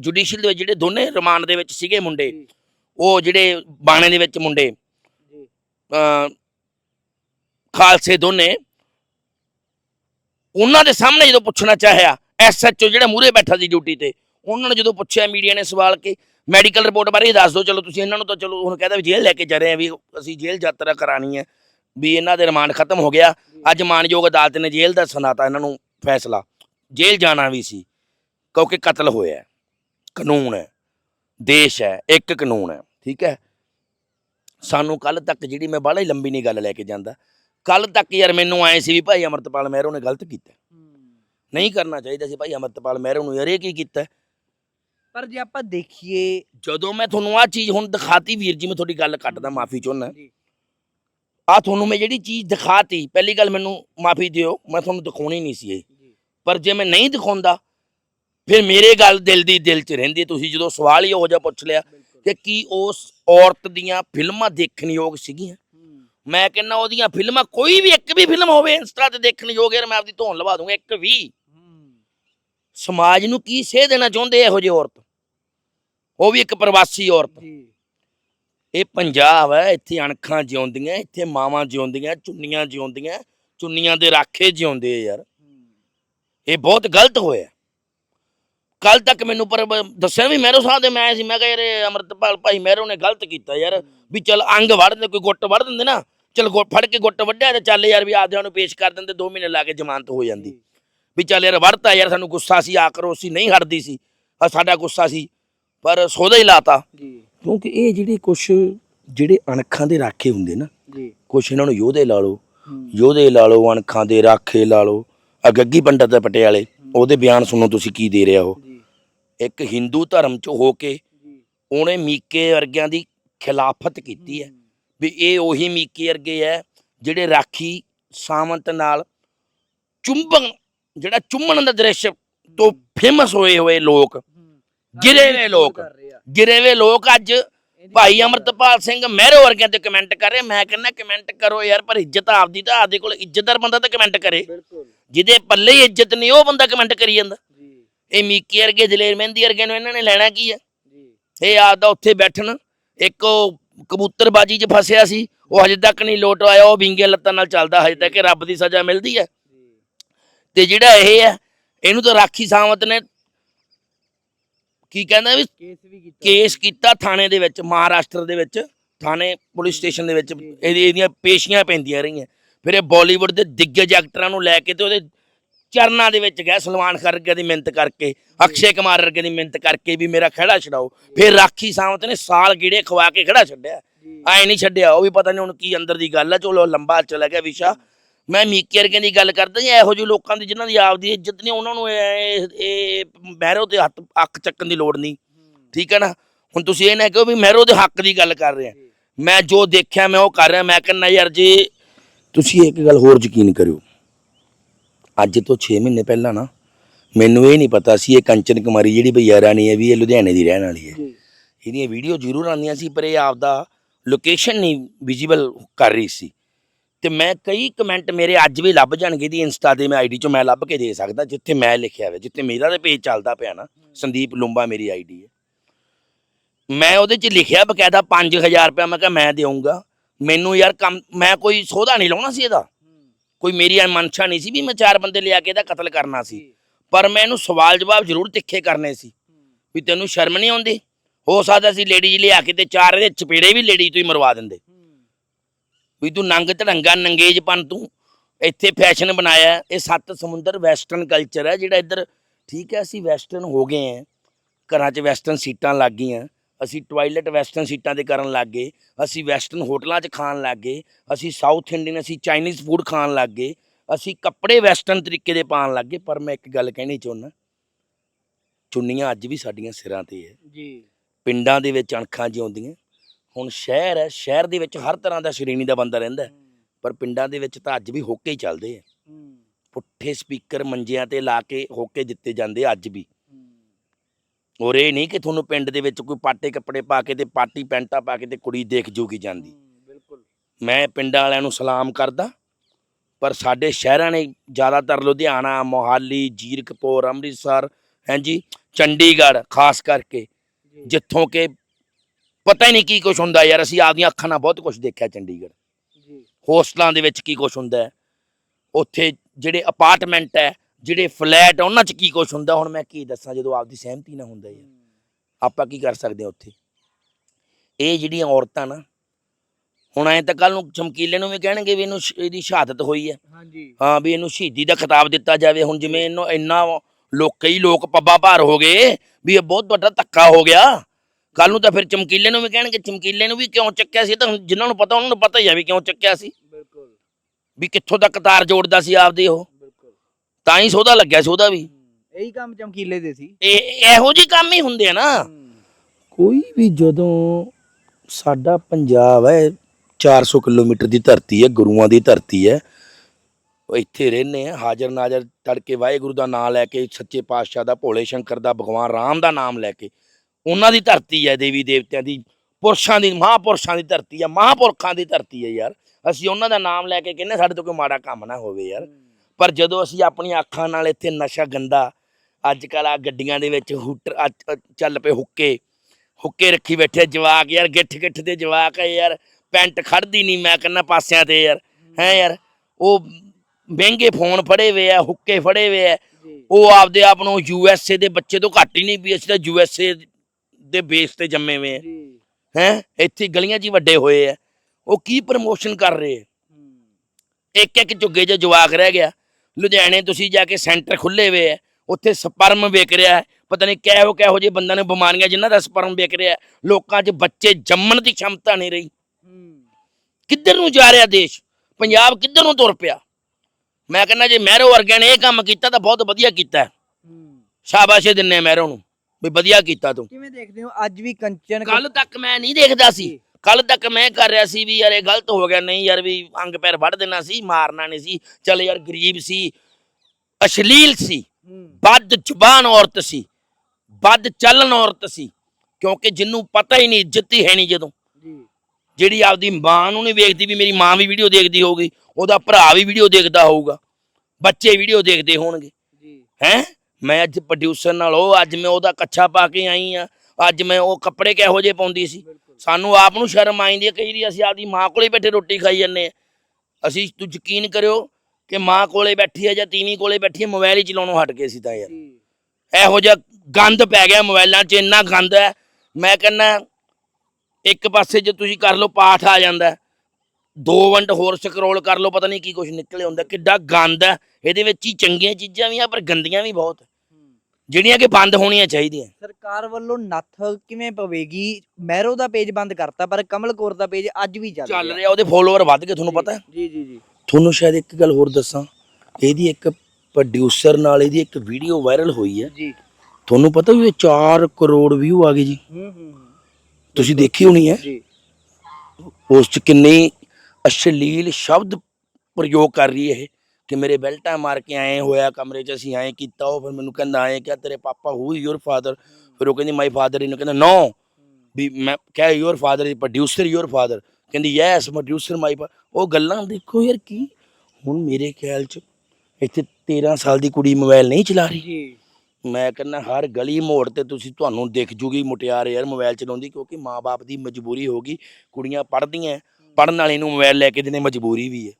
Speaker 1: ਜੁਡੀਸ਼ੀਅਲ ਦੇ ਵਿੱਚ ਜਿਹੜੇ ਦੋਨੇ ਰਿਮਾਂਡ ਦੇ ਵਿੱਚ ਸੀਗੇ ਮੁੰਡੇ ਉਹ ਜਿਹੜੇ ਬਾਣੇ ਦੇ ਵਿੱਚ ਮੁੰਡੇ ਖਾਲਸੇ ਦੋਨੇ ਉਹਨਾਂ ਦੇ ਸਾਹਮਣੇ ਜਦੋਂ ਪੁੱਛਣਾ ਚਾਹਿਆ ਐਸਐਚਓ ਜਿਹੜਾ ਮੂਹਰੇ ਬੈਠਾ ਸੀ ਡਿਊਟੀ ਤੇ ਉਹਨਾਂ ਨੇ ਜਦੋਂ ਪੁੱਛਿਆ ਮੀਡੀਆ ਨੇ ਸਵਾਲ ਕਿ ਮੈਡੀਕਲ ਰਿਪੋਰਟ ਬਾਰੇ ਦੱਸ ਦਿਓ। ਚਲੋ ਤੁਸੀਂ ਇਹਨਾਂ ਨੂੰ ਤਾਂ ਚਲੋ ਹੁਣ ਕਹਿੰਦਾ ਵੀ ਜੇਲ੍ਹ ਲੈ ਕੇ ਜਾ ਰਹੇ ਆ ਵੀ ਅਸੀਂ ਜੇਲ੍ਹ ਯਾਤਰਾ ਕਰਾਣੀ ਹੈ ਵੀ ਇਹਨਾਂ ਦੇ ਰਿਮਾਂਡ ਖਤਮ ਹੋ ਗਿਆ। ਅੱਜ ਮਾਨਯੋਗ ਅਦਾਲਤ ਨੇ ਜੇਲ੍ਹ ਦਾ ਸੁਣਾਤਾ ਇਹਨਾਂ ਨੂੰ ਫੈਸਲਾ। ਜੇਲ੍ਹ ਜਾਣਾ ਵੀ ਸੀ ਕਿਉਂਕਿ ਕਤਲ ਹੋਇਆ। ਕਾਨੂੰਨ ਹੈ ਦੇਸ਼ ਹੈ ਇੱਕ ਕਾਨੂੰਨ ਹੈ ਠੀਕ ਹੈ। ਸਾਨੂੰ ਕੱਲ ਤੱਕ ਜਿਹੜੀ ਮੈਂ ਬਾਹਲਾ ਹੀ ਲੰਬੀ ਨਹੀਂ ਗੱਲ ਲੈ ਕੇ ਜਾਂਦਾ ਕੱਲ ਤੱਕ ਯਾਰ ਮੈਨੂੰ ਆਏ ਸੀ ਵੀ ਭਾਈ ਅਮਰਤਪਾਲ ਮਹਿਰੋ ਨੇ ਗਲਤ ਕੀਤਾ। ਨਹੀਂ ਕਰਨਾ ਚਾਹੀਦਾ ਸੀ ਭਾਈ ਅਮਰਤਪਾਲ ਮਹਿਰੋ ਨੂੰ ਯਾਰ ਇਹ ਕੀ ਕੀਤਾ?
Speaker 2: ਪਰ ਜੇ ਆਪਾਂ ਦੇਖੀਏ
Speaker 1: ਜਦੋਂ ਮੈਂ ਤੁਹਾਨੂੰ ਆਹ ਚੀਜ਼ ਹੁਣ ਦਿਖਾਤੀ ਵੀਰ ਜੀ ਮੈਂ ਤੁਹਾਡੀ ਗੱਲ ਕੱਟਦਾ ਮਾਫੀ ਚਾਹੁੰਦਾ।
Speaker 2: ਜੀ।
Speaker 1: ਆ ਤੁਹਾਨੂੰ ਮੈਂ ਜਿਹੜੀ ਚੀਜ਼ ਦਿਖਾਤੀ ਪਹਿਲੀ ਗੱਲ ਮੈਨੂੰ ਮਾਫੀ ਦਿਓ ਮੈਂ ਤੁਹਾਨੂੰ ਦਿਖਾਉਣੀ ਨਹੀਂ ਸੀ ਇਹ। ਪਰ ਜੇ ਮੈਂ ਨਹੀਂ ਦਿਖਾਉਂਦਾ ਫਿਰ ਮੇਰੇ ਗੱਲ ਦਿਲ ਦੀ ਦਿਲ 'ਚ ਰਹਿੰਦੀ। ਤੁਸੀਂ ਜਦੋਂ ਸਵਾਲ ਹੀ ਉਹੋ ਜਿਹਾ ਪੁੱਛ ਲਿਆ ਕਿ ਕੀ ਉਸ ਔਰਤ ਦੀਆਂ ਫਿਲਮਾਂ ਦੇਖਣ ਯੋਗ ਸੀਗੀਆਂ ਮੈਂ ਕਹਿੰਦਾ ਉਹਦੀਆਂ ਫਿਲਮਾਂ ਕੋਈ ਵੀ ਇੱਕ ਵੀ ਫਿਲਮ ਹੋਵੇ ਇੰਸਟਾ ਤੇ ਦੇਖਣ ਯੋਗ ਯਾਰ ਮੈਂ ਆਪਦੀ ਧੌਣ ਲਵਾ ਦੂੰਗਾ ਇੱਕ ਵੀ। ਸਮਾਜ ਨੂੰ ਕੀ ਸੇਧ ਦੇਣਾ ਚਾਹੁੰਦੇ ਇਹੋ ਜਿਹੀ ਔਰਤ? ਉਹ ਵੀ ਇੱਕ ਪ੍ਰਵਾਸੀ ਔਰਤ।
Speaker 2: ਜੀ।
Speaker 1: ਇਹ ਪੰਜਾਬ ਹੈ ਇੱਥੇ ਅਣਖਾਂ ਜਿਉਂਦੀਆਂ ਇੱਥੇ ਮਾਵਾਂ ਜਿਉਂਦੀਆਂ ਚੁੰਨੀਆਂ ਜਿਉਂਦੀਆਂ ਚੁੰਨੀਆਂ ਦੇ ਰਾਖੇ ਜਿਉਂਦੇ ਯਾਰ। ਇਹ ਬਹੁਤ ਗਲਤ ਹੋਇਆ। ਕੱਲ ਤੱਕ ਮੈਨੂੰ ਪਰ ਦੱਸਿਆ ਵੀ ਮਹਿਰੋ ਸਾਹਿਬ ਦੇ ਮੈਂ ਸੀ ਮੈਂ ਕਿਹਾ ਯਾਰ ਅਮਰਤਪਾਲ ਭਾਈ ਮਹਿਰੋ ਨੇ ਗਲਤ ਕੀਤਾ ਯਾਰ ਵੀ ਚਲ ਅੰਗ ਵੜ ਦਿੰਦੇ ਕੋਈ ਗੁੱਟ ਵੜ ਦਿੰਦੇ ਨਾ ਚਲ ਫੜ ਕੇ ਗੁੱਟ ਵੱਢਿਆ ਤੇ ਚੱਲ ਯਾਰ ਵੀ ਆਪਦਿਆਂ ਨੂੰ ਪੇਸ਼ ਕਰ ਦਿੰਦੇ 2 ਮਹੀਨੇ ਲਾ ਕੇ ਜ਼ਮਾਨਤ ਹੋ ਜਾਂਦੀ। ਵੀ ਚੱਲ ਯਾਰ ਵੜਤਾ ਯਾਰ ਸਾਨੂੰ ਗੁੱਸਾ ਸੀ ਆਕਰੋਸ਼ ਸੀ ਨਹੀਂ ਹਟਦੀ ਸੀ। ਸਾਡਾ ਗੁੱਸਾ ਸੀ। ਪਰ ਸੋਦਾ ਹੀ ਲਾਤਾ।
Speaker 2: ਜੀ।
Speaker 1: ਕਿਉਂਕਿ ਇਹ ਜਿਹੜੇ ਕੁਛ ਜਿਹੜੇ ਅਣਖਾਂ ਦੇ ਰਾਖੇ ਹੁੰਦੇ ਨਾ
Speaker 2: ਜੀ।
Speaker 1: ਕੁਛ ਇਹਨਾਂ ਨੂੰ ਯੋਧੇ ਲਾ ਲਓ ਯੋਧੇ ਲਾ ਲਓ ਅਣਖਾਂ ਦੇ ਰਾਖੇ ਲਾ ਲਓ ਆ ਗੱਗੀ ਪੰਡਤ ਦੇ ਪਟਿਆਲੇ ਉਹਦੇ ਬਿਆਨ ਸੁਣੋ ਤੁਸੀਂ ਕੀ ਦੇ ਰਿਹਾ ਉਹ। ਇੱਕ ਹਿੰਦੂ ਧਰਮ ਚ ਹੋ ਕੇ ਉਹਨੇ ਮੀਕੇ ਵਰਗਿਆਂ ਦੀ ਖਿਲਾਫਤ ਕੀਤੀ ਹੈ। ਵੀ ਇਹ ਉਹੀ ਮੀਕੇ ਵਰਗੇ ਹੈ ਜਿਹੜੇ ਰਾਖੀ ਸਾਮੰਤ ਨਾਲ ਚੁੰਬਨ ਜਿਹੜਾ ਚੁੰਮਣ ਦਾ ਦ੍ਰਿਸ਼ ਤੋਂ ਫੇਮਸ ਹੋਏ ਹੋਏ ਲੋਕ ਗਿਰੇ ਹੋਏ ਲੋਕ ਗਿਰੇ ਹੋਏ ਲੋਕ ਅੱਜ ਭਾਈ ਅਮਰਤਪਾਲ ਸਿੰਘ ਮਹਿਰੋ ਵਰਗਿਆਂ ਤੇ ਕਮੈਂਟ ਕਰ ਰਹੇ ਮੈਂ ਕਹਿੰਦਾ ਕਮੈਂਟ ਕਰੋ ਯਾਰ ਪਰ ਇੱਜ਼ਤ ਆਪਦੀ ਤਾਂ ਆਪਦੇ ਕੋਲ ਇੱਜ਼ਤਦਾਰ ਬੰਦਾ ਤਾਂ ਕਮੈਂਟ ਕਰੇ। ਜਿਹਦੇ ਪੱਲੇ ਹੀ ਇੱਜ਼ਤ ਨਹੀਂ ਉਹ ਬੰਦਾ ਕਮੈਂਟ ਕਰੀ ਜਾਂਦਾ। ਇਹ ਮੀਕੇ ਵਰਗੇ ਦਲੇਰ ਮਹਿੰਦੀ ਵਰਗੇ ਨੂੰ ਇਹਨਾਂ ਨੇ ਲੈਣਾ ਕੀ ਆ? ਇਹ ਆਪਦਾ ਉੱਥੇ ਬੈਠਣ ਇੱਕ ਕਬੂਤਰਬਾਜੀ 'ਚ ਫਸਿਆ ਸੀ ਉਹ ਹਜੇ ਤੱਕ ਨਹੀਂ ਲੋਟ ਆਇਆ ਉਹ ਵਿੰਗੇ ਲੱਤਾਂ ਨਾਲ ਚੱਲਦਾ ਹਜੇ ਤੱਕ ਰੱਬ ਦੀ ਸਜ਼ਾ ਮਿਲਦੀ ਹੈ ਤੇ ਜਿਹੜਾ ਇਹ ਹੈ ਇਹਨੂੰ ਤਾਂ ਰਾਖੀ ਸਾਵੰਤ ਨੇ ਕੀ ਕਹਿੰਦਾ ਵੀ
Speaker 2: ਕੇਸ ਵੀ ਕੀਤਾ
Speaker 1: ਕੇਸ ਕੀਤਾ ਥਾਣੇ ਦੇ ਵਿੱਚ ਮਹਾਰਾਸ਼ਟਰ ਦੇ ਵਿੱਚ ਥਾਣੇ ਪੁਲਿਸ ਸਟੇਸ਼ਨ ਦੇ ਵਿੱਚ ਇਹਦੀ ਇਹਦੀਆਂ ਪੇਸ਼ੀਆਂ ਪੈਂਦੀਆਂ ਰਹੀਆਂ। ਫਿਰ ਇਹ ਬਾਲੀਵੁੱਡ ਦੇ ਦਿੱਗਜ ਐਕਟਰਾਂ ਨੂੰ ਲੈ ਕੇ ਤੇ ਉਹਦੇ ਚਰਨਾਂ ਦੇ ਵਿੱਚ ਗਿਆ ਸਲਮਾਨ ਖਾਨ ਵਰਗੇ ਦੀ ਮਿਹਨਤ ਕਰਕੇ ਅਕਸ਼ੇ ਕੁਮਾਰ ਵਰਗੇ ਦੀ ਮਿਹਨਤ ਕਰਕੇ ਵੀ ਮੇਰਾ ਖੜਾ ਛਡਾਓ। ਫਿਰ ਰਾਖੀ ਸਾਵੰਤ ਨੇ ਸਾਲ ਗੀੜੇ ਖਵਾ ਕੇ ਖੜਾ ਛੱਡਿਆ। ਐ ਨਹੀਂ ਛੱਡਿਆ ਉਹ ਵੀ ਪਤਾ ਨਹੀਂ ਹੁਣ ਕੀ ਅੰਦਰ ਦੀ ਗੱਲ ਹੈ ਚਲੋ ਲੰਬਾ ਚਲਾ ਗਿਆ ਵਿਸ਼ਾ। ਮੈਂ ਮੀਕੇ ਵਰਗੇ ਦੀ ਗੱਲ ਕਰਦਾ ਜੀ ਇਹੋ ਜਿਹੇ ਲੋਕਾਂ ਦੀ ਜਿਨ੍ਹਾਂ ਦੀ ਆਪਦੀ ਇੱਜ਼ਤ ਨਹੀਂ ਉਹਨਾਂ ਨੂੰ ਇਹ ਇਹ ਮਹਿਰੋ ਤੇ ਹੱਥ ਅੱਖ ਚੱਕਣ ਦੀ ਲੋੜ ਨਹੀਂ। ਠੀਕ ਹੈ ਨਾ? ਹੁਣ ਤੁਸੀਂ ਇਹ ਨਾ ਕਹੋ ਵੀ ਮਹਿਰੋ ਦੇ ਹੱਕ ਦੀ ਗੱਲ ਕਰ ਰਹੇ। ਆ ਮੈਂ ਜੋ ਦੇਖਿਆ ਮੈਂ ਉਹ ਕਰ ਰਿਹਾ। ਮੈਂ ਕਹਿੰਦਾ ਯਾਰ ਜੀ ਤੁਸੀਂ ਇੱਕ ਗੱਲ ਹੋਰ ਯਕੀਨ ਕਰਿਓ। ਅੱਜ ਤੋਂ 6 ਮਹੀਨੇ ਪਹਿਲਾਂ ਨਾ ਮੈਨੂੰ ਇਹ ਨਹੀਂ ਪਤਾ ਸੀ ਇਹ ਕੰਚਨ ਕੁਮਾਰੀ ਜਿਹੜੀ ਭਈਆ ਰਾਣੀ ਹੈ ਵੀ ਇਹ ਲੁਧਿਆਣੇ ਦੀ ਰਹਿਣ ਵਾਲੀ ਹੈ। ਇਹਦੀਆਂ ਵੀਡੀਓ ਜ਼ਰੂਰ ਆਉਂਦੀਆਂ ਸੀ ਪਰ ਇਹ ਆਪਦਾ ਲੋਕੇਸ਼ਨ ਨਹੀਂ ਵਿਜ਼ੀਬਲ ਕਰ ਰਹੀ ਸੀ। ਤੇ ਮੈਂ ਕਈ ਕਮੈਂਟ ਮੇਰੇ ਅੱਜ ਵੀ ਲੱਭ ਜਾਣਗੇ ਦੀ ਇੰਸਟਾ ਤੇ ਮੈਂ ਆਈਡੀ ਚੋਂ ਮੈਂ ਲੱਭ ਕੇ ਦੇ ਸਕਦਾ ਜਿੱਥੇ ਮੈਂ ਲਿਖਿਆ ਹੋਇਆ ਜਿੱਥੇ ਮੇਰਾ ਤੇ ਪੇਜ ਚੱਲਦਾ ਪਿਆ ਨਾ ਸੰਦੀਪ ਲੁੰਬਾ ਮੇਰੀ ਆਈਡੀ ਹੈ। ਮੈਂ ਉਹਦੇ 'ਚ ਲਿਖਿਆ ਬਕਾਇਦਾ 5000 ਰੁਪਇਆ ਮੈਂ ਕਿਹਾ ਮੈਂ ਦੇਵਾਂਗਾ ਮੈਨੂੰ ਯਾਰ ਕੰਮ ਮੈਂ ਕੋਈ ਸੋਧਾ ਨਹੀਂ ਲਾਉਣਾ ਸੀ ਇਹਦਾ। ਕੋਈ ਮੇਰੀ ਮਨਸ਼ਾ ਨਹੀਂ ਸੀ ਵੀ ਮੈਂ ਚਾਰ ਬੰਦੇ ਲਿਆ ਕੇ ਇਹਦਾ ਕਤਲ ਕਰਨਾ ਸੀ। ਪਰ ਮੈਂ ਇਹਨੂੰ ਸਵਾਲ ਜਵਾਬ ਜ਼ਰੂਰ ਤਿੱਖੇ ਕਰਨੇ ਸੀ। ਵੀ ਤੈਨੂੰ ਸ਼ਰਮ ਨਹੀਂ ਆਉਂਦੀ? ਹੋ ਸਕਦਾ ਸੀ ਲੇਡੀ ਲਿਆ ਕੇ ਤੇ ਚਾਰ ਇਹਦੇ ਚਪੇੜੇ ਵੀ ਲੇਡੀ ਤੋਂ ਹੀ ਮਰਵਾ ਦਿੰਦੇ। ਵੀ ਤੂੰ ਨੰਗ ਧੜੰਗਾ ਨੰਗੇਜਪਨ ਤੂੰ। ਇੱਥੇ ਫੈਸ਼ਨ ਬਣਾਇਆ। ਇਹ ਸੱਤ ਸਮੁੰਦਰ ਵੈਸਟਰਨ ਕਲਚਰ ਹੈ ਜਿਹੜਾ ਇੱਧਰ ਠੀਕ ਹੈ ਅਸੀਂ ਵੈਸਟਰਨ ਹੋ ਗਏ ਹਾਂ। ਘਰਾਂ 'ਚ ਵੈਸਟਰਨ ਸੀਟਾਂ ਲੱਗ ਗਈਆਂ। ਅਸੀਂ ਟਾਇਲਟ ਵੈਸਟਰਨ ਸੀਟਾਂ ਤੇ ਕਰਨ ਲੱਗ ਗਏ। ਅਸੀਂ ਵੈਸਟਰਨ ਹੋਟਲਾਂ 'ਚ ਖਾਣ ਲੱਗ ਗਏ। ਅਸੀਂ ਸਾਊਥ ਇੰਡੀਅਨ ਅਸੀਂ ਚਾਈਨੀਜ਼ ਫੂਡ ਖਾਣ ਲੱਗ ਗਏ। ਅਸੀਂ ਕੱਪੜੇ ਵੈਸਟਰਨ ਤਰੀਕੇ ਦੇ ਪਾਉਣ ਲੱਗ ਗਏ। ਪਰ ਮੈਂ ਇੱਕ ਗੱਲ ਕਹਿਣੀ ਚਾਹੁੰਦਾ ਚੁੰਨੀਆਂ ਅੱਜ ਵੀ ਸਾਡੀਆਂ ਸਿਰਾਂ ਤੇ ਹੈ।
Speaker 2: ਜੀ।
Speaker 1: ਪਿੰਡਾਂ ਦੇ ਵਿੱਚ ਅਣਖਾਂ ਜਿਉਂਦੀਆਂ। ਹੁਣ ਸ਼ਹਿਰ ਹੈ ਸ਼ਹਿਰ ਦੇ ਵਿੱਚ ਹਰ ਤਰ੍ਹਾਂ ਦਾ ਸ਼੍ਰੇਣੀ ਦਾ ਬੰਦਾ ਰਹਿੰਦਾ ਪਰ ਪਿੰਡਾਂ ਦੇ ਵਿੱਚ ਤਾਂ ਅੱਜ ਵੀ ਹੋਕੇ ਹੀ ਚੱਲਦੇ ਆ। ਪੁੱਠੇ ਸਪੀਕਰ ਮੰਜਿਆਂ ਤੇ ਲਾ ਕੇ ਹੋਕੇ ਦਿੱਤੇ ਜਾਂਦੇ ਅੱਜ ਵੀ। ਔਰ ਇਹ ਨਹੀਂ ਕਿ ਤੁਹਾਨੂੰ ਪਿੰਡ ਦੇ ਵਿੱਚ ਕੋਈ ਪਾਟੇ ਕੱਪੜੇ ਪਾ ਕੇ ਤੇ ਪਾਟੀ ਪੈਂਟਾਂ ਪਾ ਕੇ ਤੇ ਕੁੜੀ ਦੇਖ ਜੂਗੀ ਜਾਂਦੀ।
Speaker 2: ਬਿਲਕੁਲ।
Speaker 1: ਮੈਂ ਪਿੰਡਾਂ ਵਾਲਿਆਂ ਨੂੰ ਸਲਾਮ ਕਰਦਾ ਪਰ ਸਾਡੇ ਸ਼ਹਿਰਾਂ ਨੇ ਜ਼ਿਆਦਾਤਰ ਲੁਧਿਆਣਾ ਮੋਹਾਲੀ ਜੀਰਕਪੁਰ ਅੰਮ੍ਰਿਤਸਰ ਹਾਂਜੀ ਚੰਡੀਗੜ੍ਹ ਖਾਸ ਕਰਕੇ ਜਿੱਥੋਂ ਕਿ ਪਤਾ ਹੀ ਨਹੀਂ ਕੀ ਕੁਝ ਹੁੰਦਾ ਯਾਰ ਅਸੀਂ ਆਪਦੀਆਂ ਅੱਖਾਂ ਨਾਲ ਬਹੁਤ ਕੁਝ ਦੇਖਿਆ ਚੰਡੀਗੜ੍ਹ।
Speaker 2: ਜੀ।
Speaker 1: ਹੋਸਟਲਾਂ ਦੇ ਵਿੱਚ ਕੀ ਕੁਝ ਹੁੰਦਾ ਹੈ? ਉੱਥੇ ਜਿਹੜੇ ਅਪਾਰਟਮੈਂਟ ਹੈ ਜਿਹੜੇ ਫਲੈਟ ਉਹਨਾਂ 'ਚ ਕੀ ਕੁਝ ਹੁੰਦਾ? ਹੁਣ ਮੈਂ ਕੀ ਦੱਸਾਂ ਜਦੋਂ ਆਪਦੀ ਸਹਿਮਤੀ ਨਾ ਹੁੰਦਾ ਯਾਰ। ਆਪਾਂ ਕੀ ਕਰ ਸਕਦੇ ਹਾਂ ਉੱਥੇ? ਇਹ ਜਿਹੜੀਆਂ ਔਰਤਾਂ ਨਾ ਹੁਣ ਐ ਤਾਂ ਕੱਲ ਨੂੰ ਚਮਕੀਲੇ ਨੂੰ ਵੀ ਕਹਿਣਗੇ ਵੀ ਇਹਨੂੰ ਇਹਦੀ ਸ਼ਹਾਦਤ ਹੋਈ ਹੈ।
Speaker 2: ਹਾਂਜੀ।
Speaker 1: ਹਾਂ ਵੀ ਇਹਨੂੰ ਸ਼ਹੀਦੀ ਦਾ ਖਿਤਾਬ ਦਿੱਤਾ ਜਾਵੇ। ਹੁਣ ਜਿਵੇਂ ਇਹਨੂੰ ਇੰਨਾ ਲੋਕ ਕਈ ਲੋਕ ਪੱਬਾ ਭਾਰ ਹੋ ਗਏ ਵੀ ਇਹ ਬਹੁਤ ਵੱਡਾ ਧੱਕਾ ਹੋ ਗਿਆ। ਕੱਲ ਨੂੰ ਤਾਂ ਫਿਰ ਚਮਕੀਲੇ ਨੂੰ ਵੀ ਕਹਿਣਗੇ ਚਮਕੀਲੇ ਨੂੰ ਵੀ ਕਿਉਂ ਚੱਕਿਆ ਸੀ? ਇਹ ਤਾਂ ਹੁਣ ਜਿਨ੍ਹਾਂ ਨੂੰ ਪਤਾ ਉਹਨਾਂ ਨੂੰ ਪਤਾ ਹੀ ਆ ਵੀ ਕਿਉਂ ਚੱਕਿਆ ਸੀ।
Speaker 2: ਬਿਲਕੁਲ।
Speaker 1: ਵੀ ਕਿੱਥੋਂ ਤੱਕ ਤਾਰ ਜੋੜਦਾ ਸੀ ਆਪਦੇ ਉਹ।
Speaker 2: ਬਿਲਕੁਲ।
Speaker 1: ਤਾਂ ਹੀ ਸੋਧਾ ਲੱਗਿਆ ਸੀ ਉਹਦਾ ਵੀ।
Speaker 2: ਇਹੀ ਕੰਮ ਚਮਕੀਲੇ ਦੇ ਸੀ।
Speaker 1: ਇਹ ਇਹੋ ਜਿਹੇ ਕੰਮ ਹੀ ਹੁੰਦੇ ਆ ਨਾ। ਕੋਈ ਵੀ ਜਦੋਂ ਸਾਡਾ ਪੰਜਾਬ ਹੈ 400 ਕਿਲੋਮੀਟਰ ਦੀ ਧਰਤੀ ਹੈ ਗੁਰੂਆਂ ਦੀ ਧਰਤੀ ਹੈ ਉਹ ਇੱਥੇ ਰਹਿੰਦੇ ਆ ਹਾਜ਼ਰ ਨਾਜ਼ਰ ਤੜਕੇ ਵਾਹਿਗੁਰੂ ਦਾ ਨਾਮ ਲੈ ਕੇ ਸੱਚੇ ਪਾਤਸ਼ਾਹ ਦਾ ਭੋਲੇ ਸ਼ੰਕਰ ਦਾ ਭਗਵਾਨ ਰਾਮ ਦਾ ਨਾਮ ਲੈ ਕੇ ਉਹਨਾਂ ਦੀ ਧਰਤੀ ਹੈ ਦੇਵੀ ਦੇਵਤਿਆਂ ਦੀ ਪੁਰਸ਼ਾਂ ਦੀ ਮਹਾਪੁਰਸ਼ਾਂ ਦੀ ਧਰਤੀ ਹੈ ਮਹਾਪੁਰਖਾਂ ਦੀ ਧਰਤੀ ਹੈ ਯਾਰ। ਅਸੀਂ ਉਹਨਾਂ ਦਾ ਨਾਮ ਲੈ ਕੇ ਕਹਿੰਦੇ ਸਾਡੇ ਤੋਂ ਕੋਈ ਮਾੜਾ ਕੰਮ ਨਾ ਹੋਵੇ ਯਾਰ। ਪਰ ਜਦੋਂ ਅਸੀਂ ਆਪਣੀਆਂ ਅੱਖਾਂ ਨਾਲ ਇੱਥੇ ਨਸ਼ਾ ਗੰਦਾ ਅੱਜ ਕੱਲ ਆ ਗੱਡੀਆਂ ਦੇ ਵਿੱਚ ਹੂਟਰ ਚੱਲ ਪਏ ਹੁੱਕੇ ਹੁੱਕੇ ਰੱਖੀ ਬੈਠੇ ਜਵਾਕ ਯਾਰ ਗਿੱਠ ਗਿੱਠ ਦੇ ਜਵਾਕ ਆ ਯਾਰ ਪੈਂਟ ਖੜਦੀ ਨਹੀਂ ਮੈਂ ਕਹਿੰਦਾ ਪਾਸਿਆਂ ਤੇ ਯਾਰ ਹੈ ਯਾਰ ਉਹ ਮਹਿੰਗੇ ਫੋਨ ਫੜੇ ਹੋਏ ਆ ਹੁੱਕੇ ਫੜੇ ਹੋਏ ਆ। ਉਹ ਆਪਦੇ ਆਪ ਨੂੰ ਯੂਐਸਏ ਦੇ ਬੱਚੇ ਤੋਂ ਘੱਟ ਹੀ ਨਹੀਂ ਵੀ ਅਸੀਂ ਤਾਂ ਯੂਐਸਏ ਦੇ ਬੇਸ ਤੇ ਜੰਮੇ ਵੇ
Speaker 2: ਹੈ
Speaker 1: ਹੈ? ਇੱਥੇ ਗਲੀਆਂ ਜੀ ਵੱਡੇ ਹੋਏ ਆ। ਉਹ ਕੀ ਪ੍ਰਮੋਸ਼ਨ ਕਰ ਰਹੇ ਹੈ? ਇੱਕ ਇੱਕ ਝੁੱਗੇ 'ਚ ਜਵਾਕ ਰਹਿ ਗਿਆ। ਲੁਧਿਆਣੇ ਤੁਸੀਂ ਜਾ ਕੇ ਸੈਂਟਰ ਖੁੱਲੇ ਹੋਏ ਆ। ਉੱਥੇ ਸਪਰਮ ਵੇਚ ਰਿਹਾ ਪਤਾ ਨਹੀਂ ਕਿਹੋ ਕਿਹੋ ਜਿਹੇ ਬੰਦਿਆਂ ਨੇ ਬਿਮਾਰੀਆਂ ਜਿਨ੍ਹਾਂ ਦਾ ਸਪਰਮ ਵੇਚ ਰਿਹਾ ਲੋਕਾਂ 'ਚ ਬੱਚੇ ਜੰਮਣ ਦੀ ਸ਼ਮਤਾ ਨਹੀਂ ਰਹੀ। ਕਿੱਧਰ ਨੂੰ ਜਾ ਰਿਹਾ ਦੇਸ਼? ਪੰਜਾਬ ਕਿੱਧਰ ਨੂੰ ਤੁਰ ਪਿਆ? ਮੈਂ ਕਹਿੰਦਾ ਜੇ ਮਹਿਰੋ ਵਰਗਿਆਂ ਨੇ ਇਹ ਕੰਮ ਕੀਤਾ ਤਾਂ ਬਹੁਤ ਵਧੀਆ ਕੀਤਾ। ਸ਼ਾਬਾਸ਼ੇ ਸ਼ਾਬਾਸ਼ ਹੀ ਦਿੰਨੇ ਮਹਿਰੋ ਨੂੰ। ਵੀ ਵਧੀਆ ਕੀਤਾ ਤੂੰ।
Speaker 2: ਕਿਵੇਂ ਦੇਖਦੇ ਹੋ? ਅੱਜ ਵੀ ਕੰਚਨ
Speaker 1: ਕੱਲ ਤੱਕ ਮੈਂ ਨਹੀਂ ਦੇਖਦਾ ਸੀ। ਕੱਲ ਤੱਕ ਮੈਂ ਕਰ ਰਿਹਾ ਸੀ ਵੀ ਯਾਰ ਇਹ ਗਲਤ ਹੋ ਗਿਆ ਨਹੀਂ ਯਾਰ ਵੀ ਅੰਗ ਪੈਰ ਵੱਢ ਦੇਣਾ ਸੀ ਮਾਰਨਾ ਨਹੀਂ ਸੀ। ਚੱਲ ਯਾਰ ਗਰੀਬ ਸੀ ਅਸ਼ਲੀਲ ਸੀ। ਵੱਧ ਜ਼ੁਬਾਨ ਔਰਤ ਸੀ ਵੱਧ ਚੱਲਣ ਔਰਤ ਸੀ ਕਿਉਂਕਿ ਜਿੰਨੂੰ ਪਤਾ ਹੀ ਨਹੀਂ ਇੱਜ਼ਤ ਹੀ ਹੈ ਨਹੀਂ ਜਦੋਂ।
Speaker 2: ਜੀ।
Speaker 1: ਜਿਹੜੀ ਆਪਦੀ ਮਾਂ ਨੂੰ ਨਹੀਂ ਵੇਖਦੀ ਵੀ ਮੇਰੀ ਮਾਂ ਵੀ ਵੀਡੀਓ ਦੇਖਦੀ ਹੋਊਗੀ ਉਹਦਾ ਭਰਾ ਵੀ ਵੀਡੀਓ ਦੇਖਦਾ ਹੋਊਗਾ ਬੱਚੇ ਵੀਡੀਓ ਦੇਖਦੇ ਹੋਣਗੇ।
Speaker 2: ਜੀ।
Speaker 1: ਹੈ? ਮੈਂ ਅੱਜ ਪ੍ਰੋਡਿਊਸਰ ਨਾਲ ਉਹ ਅੱਜ ਮੈਂ ਉਹਦਾ ਕੱਛਾ ਪਾ ਕੇ ਆਈ ਆ। ਅੱਜ ਮੈਂ ਉਹ ਕੱਪੜੇ ਕਿਹੋ ਜਿਹੇ ਪਾਉਂਦੀ ਸੀ। ਸਾਨੂੰ ਆਪ ਨੂੰ ਸ਼ਰਮ ਆਈਂਦੀ ਹੈ ਕਈ ਵਾਰੀ ਅਸੀਂ ਆਪਦੀ ਮਾਂ ਕੋਲੇ ਬੈਠੇ ਰੋਟੀ ਖਾਈ ਜੰਨੇ ਅਸੀਂ ਤੂੰ ਯਕੀਨ ਕਰਿਓ ਕਿ ਮਾਂ ਕੋਲੇ ਬੈਠੀ ਹੈ ਜਾਂ ਤੀਵੀਂ ਕੋਲੇ ਬੈਠੀ ਹੈ ਮੋਬਾਈਲ ਹੀ ਚਲਾਉਣੋਂ ਹਟ ਗਏ ਸੀ ਤਾਂ ਯਾਰ। ਇਹੋ ਜਿਹਾ ਗੰਦ ਪੈ ਗਿਆ ਮੋਬਾਈਲਾਂ 'ਚ ਇੰਨਾ ਗੰਦ ਹੈ। ਮੈਂ ਕਹਿੰਦਾ ਇੱਕ ਪਾਸੇ ਜੇ ਤੁਸੀਂ ਕਰ ਲਓ ਪਾਠ ਆ ਜਾਂਦਾ। ਦੋ ਵੰਟ ਹੋਰ ਸਕਰੋਲ ਕਰ ਲਓ ਪਤਾ ਨਹੀਂ ਕੀ ਕੁਝ ਨਿਕਲੇ ਹੁੰਦਾ। ਕਿੱਡਾ ਗੰਦ ਹੈ। ਇਹਦੇ ਵਿੱਚ ਹੀ ਚੰਗੀਆਂ ਚੀਜ਼ਾਂ ਵੀ ਆ ਪਰ ਗੰਦੀਆਂ ਵੀ ਬਹੁਤ। ਜਿਹੜੀਆਂ ਕਿ ਬੰਦ ਹੋਣੀਆਂ ਚਾਹੀਦੀਆਂ।
Speaker 2: ਸਰਕਾਰ ਵੱਲੋਂ ਨੱਥ ਕਿਵੇਂ ਪਵੇਗੀ? ਮਹਿਰੋ ਦਾ ਪੇਜ ਬੰਦ ਕਰਤਾ ਪਰ ਕਮਲ ਕੌਰ ਦਾ ਪੇਜ ਅੱਜ ਵੀ ਚੱਲ
Speaker 1: ਚੱਲ ਰਿਹਾ। ਉਹਦੇ ਫੋਲੋਅਰ ਵੱਧ ਗਏ ਤੁਹਾਨੂੰ ਪਤਾ? ਹੈ?
Speaker 2: ਜੀ ਜੀ ਜੀ।
Speaker 1: ਤੁਹਾਨੂੰ ਸ਼ਾਇਦ ਇੱਕ ਗੱਲ ਹੋਰ ਦੱਸਾਂ ਇਹਦੀ ਇੱਕ ਪ੍ਰੋਡਿਊਸਰ ਨਾਲ ਇਹਦੀ ਇੱਕ ਵੀਡੀਓ ਵਾਇਰਲ ਹੋਈ ਹੈ।
Speaker 2: ਜੀ।
Speaker 1: ਤੁਹਾਨੂੰ ਪਤਾ ਵੀ ਇਹ 4 ਕਰੋੜ ਵਿਊ ਆ ਗਏ ਜੀ।
Speaker 2: ਹੂੰ ਹੂੰ।
Speaker 1: ਤੁਸੀਂ ਦੇਖੀ ਹੋਣੀ ਹੈ?
Speaker 2: ਜੀ।
Speaker 1: ਉਸ ਚ ਕਿੰਨੇ ਅਸ਼ਲੀਲ ਸ਼ਬਦ ਪ੍ਰਯੋਗ ਕਰ ਰਹੀ ਹੈ ਇਹ। ਕਿ ਮੇਰੇ ਬੈਲਟਾਂ ਮਾਰ ਕੇ ਆਏ ਹੋਇਆ ਕਮਰੇ 'ਚ ਅਸੀਂ ਆਏ ਕੀਤਾ ਉਹ ਫਿਰ ਮੈਨੂੰ ਕਹਿੰਦਾ ਆਏ ਕਿਹਾ ਤੇਰੇ ਪਾਪਾ ਹੂ ਯੋਰ ਫਾਦਰ ਫਿਰ ਉਹ ਕਹਿੰਦੀ ਮਾਈ ਫਾਦਰ ਇਹਨੂੰ ਕਹਿੰਦਾ ਨੋ ਵੀ ਮੈਂ ਕਿਹਾ your father is producer your father ਕਹਿੰਦੀ ਯੈਸ ਪ੍ਰੋਡਿਊਸਰ ਮਾਈ ਉਹ ਗੱਲਾਂ ਦੇਖੋ ਯਾਰ ਕੀ। ਹੁਣ ਮੇਰੇ ਖਿਆਲ 'ਚ ਇੱਥੇ 13 ਸਾਲ ਦੀ ਕੁੜੀ ਮੋਬਾਈਲ ਨਹੀਂ ਚਲਾ ਰਹੀ।
Speaker 2: ਜੀ।
Speaker 1: ਮੈਂ ਕਹਿੰਦਾ ਹਰ ਗਲੀ ਮੋੜ ਤੇ ਤੁਸੀਂ ਤੁਹਾਨੂੰ ਦਿਖ ਜੂਗੀ ਮੁਟਿਆਰ ਯਾਰ ਮੋਬਾਈਲ ਚਲਾਉਂਦੀ ਕਿਉਂਕਿ ਮਾਪੇ ਦੀ ਮਜਬੂਰੀ ਹੋ ਗਈ। ਕੁੜੀਆਂ ਪੜ੍ਹਦੀਆਂ ਪੜਨ ਵਾਲੇ ਨੂੰ ਮੋਬਾਈਲ ਲੈ ਕੇ ਦੇਣੇ ਮਜਬੂਰੀ ਵੀ ਹੈ।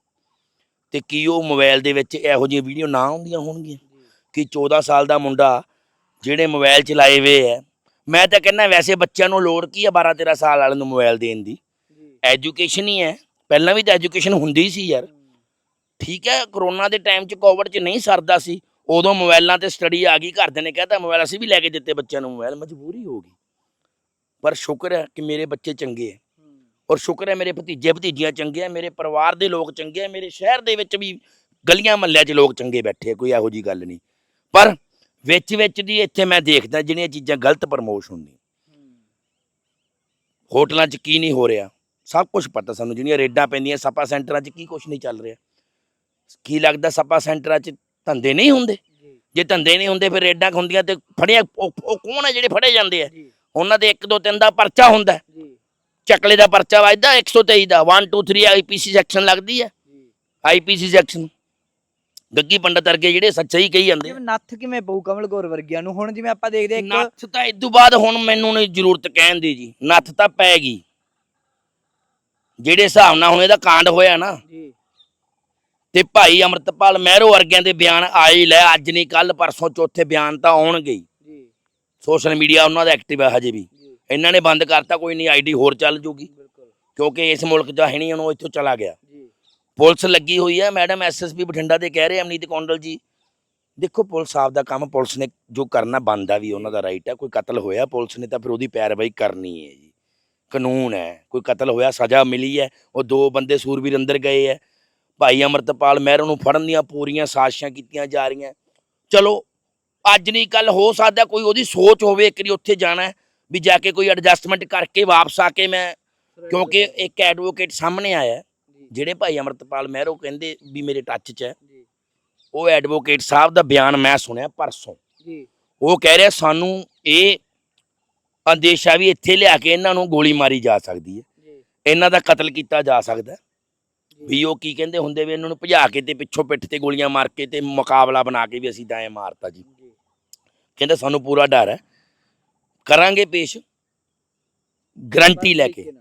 Speaker 1: ਤੇ ਕੀ ਉਹ ਮੋਬਾਈਲ ਦੇ ਵਿੱਚ ਇਹੋ ਜਿਹੀਆਂ ਵੀਡੀਓ ਨਾ ਆਉਂਦੀਆਂ ਹੋਣਗੀਆਂ? ਕਿ 14 ਸਾਲ ਦਾ ਮੁੰਡਾ ਜਿਹੜੇ ਮੋਬਾਈਲ ਚਲਾਏ ਹੋਏ ਹੈ ਮੈਂ ਤਾਂ ਕਹਿੰਦਾ ਵੈਸੇ ਬੱਚਿਆਂ ਨੂੰ ਲੋੜ ਕੀ ਹੈ 12 13 ਸਾਲ ਵਾਲਿਆਂ ਨੂੰ ਮੋਬਾਈਲ ਦੇਣ ਦੀ?
Speaker 2: ਜੀ।
Speaker 1: ਐਜੂਕੇਸ਼ਨ ਹੀ ਹੈ। ਪਹਿਲਾਂ ਵੀ ਤਾਂ ਐਜੂਕੇਸ਼ਨ ਹੁੰਦੀ ਸੀ ਯਾਰ। ਠੀਕ ਹੈ ਕਰੋਨਾ ਦੇ ਟਾਈਮ 'ਚ ਕੋਵਿਡ 'ਚ ਨਹੀਂ ਸਰਦਾ ਸੀ। ਉਦੋਂ ਮੋਬਾਈਲਾਂ ਤੇ ਸਟੱਡੀ ਆ ਗਈ ਘਰਦਿਆਂ ਨੇ ਕਹਿਤਾ ਮੋਬਾਈਲ ਅਸੀਂ ਵੀ ਲੈ ਕੇ ਦਿੱਤੇ ਬੱਚਿਆਂ ਨੂੰ ਮੋਬਾਈਲ ਮਜਬੂਰੀ ਹੋ ਗਈ। ਪਰ ਸ਼ੁਕਰ ਹੈ ਕਿ ਮੇਰੇ ਬੱਚੇ ਚੰਗੇ ਹੈ। ਔਰ ਸ਼ੁਕਰ ਹੈ ਮੇਰੇ ਭਤੀਜੇ ਭਤੀਜੀਆਂ ਚੰਗੇ ਆ ਮੇਰੇ ਪਰਿਵਾਰ ਦੇ ਲੋਕ ਚੰਗੇ ਆ ਮੇਰੇ ਸ਼ਹਿਰ ਦੇ ਵਿੱਚ ਵੀ ਗਲੀਆਂ ਮਹੱਲਿਆਂ 'ਚ ਲੋਕ ਚੰਗੇ ਬੈਠੇ ਆ ਕੋਈ ਇਹੋ ਜੀ ਗੱਲ ਨਹੀਂ। ਪਰ ਵਿੱਚ ਵਿੱਚ ਦੀ ਇੱਥੇ ਮੈਂ ਦੇਖਦਾ ਜਿਹੜੀਆਂ ਚੀਜ਼ਾਂ ਗਲਤ ਪ੍ਰਮੋਸ਼ ਹੁੰਦੀਆਂ। ਹੋਟਲਾਂ 'ਚ ਕੀ ਨਹੀਂ ਹੋ ਰਿਹਾ? ਸਭ ਕੁਝ ਪਤਾ ਸਾਨੂੰ ਜਿਹੜੀਆਂ ਰੇਡਾਂ ਪੈਂਦੀਆਂ ਸਪਾ ਸੈਂਟਰਾਂ 'ਚ ਕੀ ਕੁਝ ਨਹੀਂ ਚੱਲ ਰਿਹਾ? ਕੀ ਲੱਗਦਾ ਸਪਾ ਸੈਂਟਰਾਂ 'ਚ ਧੰਦੇ ਨਹੀਂ ਹੁੰਦੇ?
Speaker 2: ਜੀ।
Speaker 1: ਧੰਦੇ ਨਹੀਂ ਹੁੰਦੇ ਫਿਰ ਰੇਡਾਂ ਹੁੰਦੀਆਂ ਤੇ ਫੜਿਆ ਉਹ ਕੌਣ ਹੈ ਜਿਹੜੇ ਫੜੇ ਜਾਂਦੇ ਆ? ਉਹਨਾਂ ਦੇ 1 2 3 ਦਾ ਪਰਚਾ ਹੁੰਦਾ। ਚੱਕਲੇ ਦਾ ਪਰਚਾ ਵੱਜਦਾ 123 ਦਾ 1 2 3 ਆਈਪੀਸੀ ਸੈਕਸ਼ਨ ਲੱਗਦੀ ਹੈ ਆਈਪੀਸੀ ਸੈਕਸ਼ਨ ਗੱਗੀ ਪੰਡਤ ਵਰਗੇ ਜਿਹੜੇ ਸੱਚਾਈ ਕਹੀ ਜਾਂਦੇ
Speaker 2: ਨੱਥ ਕਿਵੇਂ ਪਊ ਕਮਲ ਕੌਰ ਵਰਗਿਆਂ ਨੂੰ? ਹੁਣ ਜਿਵੇਂ ਆਪਾਂ ਦੇਖਦੇ ਹਾਂ ਇੱਕ
Speaker 1: ਨੱਥ ਤਾਂ ਇਦੋਂ ਬਾਅਦ ਹੁਣ ਮੈਨੂੰ ਨਹੀਂ ਜ਼ਰੂਰਤ ਕਹਿਣ ਦੀ ਜੀ। ਨੱਥ ਤਾਂ ਪੈ ਗਈ। ਜਿਹੜੇ ਹਿਸਾਬ ਨਾਲ ਹੁਣ ਇਹਦਾ ਕਾਂਡ ਹੋਇਆ ਨਾ।
Speaker 2: ਜੀ।
Speaker 1: ਤੇ ਭਾਈ ਅਮਰਤਪਾਲ ਮਹਿਰੋ ਵਰਗਿਆਂ ਦੇ ਬਿਆਨ ਆਏ ਹੀ ਲੈ ਅੱਜ ਨਹੀਂ ਕੱਲ ਪਰਸੋਂ ਚੌਥੇ ਬਿਆਨ ਤਾਂ ਆਉਣਗੇ ਹੀ।
Speaker 2: ਜੀ।
Speaker 1: ਸੋਸ਼ਲ ਮੀਡੀਆ ਉਹਨਾਂ ਦਾ ਐਕਟਿਵ ਹੈ ਹਜੇ ਵੀ। ਇਹਨਾਂ ਨੇ ਬੰਦ ਕਰਤਾ ਕੋਈ ਨਹੀਂ ਆਈਡੀ ਹੋਰ ਚੱਲ ਜੂਗੀ। ਕਿਉਂਕਿ ਇਸ ਮੁਲਕ 'ਚ ਹੈ ਨਹੀਂ ਉਹ ਇੱਥੋਂ ਚਲਾ ਗਿਆ।
Speaker 2: ਜੀ।
Speaker 1: ਪੁਲਿਸ ਲੱਗੀ ਹੋਈ ਹੈ ਮੈਡਮ ਐਸਐਸਪੀ ਬਠਿੰਡਾ ਦੇ ਕਹਿ ਰਹੇ ਅਮਨੀਤ ਕੌਂਡਲ ਜੀ। ਦੇਖੋ ਪੁਲਿਸ ਆਪ ਦਾ ਕੰਮ ਪੁਲਿਸ ਨੇ ਜੋ ਕਰਨਾ ਬੰਦਾ ਵੀ ਉਹਨਾਂ ਦਾ ਰਾਈਟ ਹੈ ਕੋਈ ਕਤਲ ਹੋਇਆ ਪੁਲਿਸ ਨੇ ਤਾਂ ਫਿਰ ਉਹਦੀ ਪੈਰਵਾਈ ਕਰਨੀ ਹੈ ਜੀ। ਕਾਨੂੰਨ ਹੈ ਕੋਈ ਕਤਲ ਹੋਇਆ ਸਜ਼ਾ ਮਿਲੀ ਹੈ। ਉਹ ਦੋ ਬੰਦੇ ਸੂਰਬੀਰ ਅੰਦਰ ਗਏ ਹੈ। ਭਾਈ ਅਮਰਤਪਾਲ ਮਹਿਰੋ ਨੂੰ ਫੜਨ ਦੀਆਂ ਪੂਰੀਆਂ ਸਾਜ਼ਿਸ਼ਾਂ ਕੀਤੀਆਂ ਜਾ ਰਹੀਆਂ। ਚਲੋ ਅੱਜ ਨਹੀਂ ਕੱਲ ਹੋ ਸਕਦਾ ਕੋਈ ਉਹਦੀ ਸੋਚ ਹੋਵੇ ਇੱਕ ਵਾਰੀ ਉੱਥੇ ਜਾਣਾ ਵੀ ਜਾ ਕੇ ਕੋਈ ਐਡਜਸਟਮੈਂਟ ਕਰਕੇ ਵਾਪਸ ਆ ਕੇ ਮੈਂ ਕਿਉਂਕਿ ਇੱਕ ਐਡਵੋਕੇਟ ਸਾਹਮਣੇ ਆਇਆ ਜਿਹੜੇ ਭਾਈ ਅਮਰਤਪਾਲ ਮਹਿਰੋ ਕਹਿੰਦੇ ਵੀ ਮੇਰੇ ਟੱਚ 'ਚ ਹੈ। ਉਹ ਐਡਵੋਕੇਟ ਸਾਹਿਬ ਦਾ ਬਿਆਨ ਮੈਂ ਸੁਣਿਆ ਪਰਸੋਂ।
Speaker 2: ਜੀ।
Speaker 1: ਉਹ ਕਹਿ ਰਿਹਾ ਸਾਨੂੰ ਇਹ ਅੰਦੇਸ਼ਾ ਵੀ ਇੱਥੇ ਲਿਆ ਕੇ ਇਹਨਾਂ ਨੂੰ ਗੋਲੀ ਮਾਰੀ ਜਾ ਸਕਦੀ ਹੈ। ਇਹਨਾਂ ਦਾ ਕਤਲ ਕੀਤਾ ਜਾ ਸਕਦਾ। ਵੀ ਉਹ ਕੀ ਕਹਿੰਦੇ ਹੁੰਦੇ ਵੀ ਇਹਨਾਂ ਨੂੰ ਭਜਾ ਕੇ ਤੇ ਪਿੱਛੋਂ ਪਿੱਠ ਤੇ ਗੋਲੀਆਂ ਮਾਰ ਕੇ ਤੇ ਮੁਕਾਬਲਾ ਬਣਾ ਕੇ ਵੀ ਅਸੀਂ ਐ ਮਾਰਤਾ ਜੀ। ਕਹਿੰਦੇ ਸਾਨੂੰ ਪੂਰਾ ਡਰ ਹੈ। ਕਰਾਂਗੇ ਪੇਸ਼। ਗਰੰਟੀ ਲੈ ਕੇ।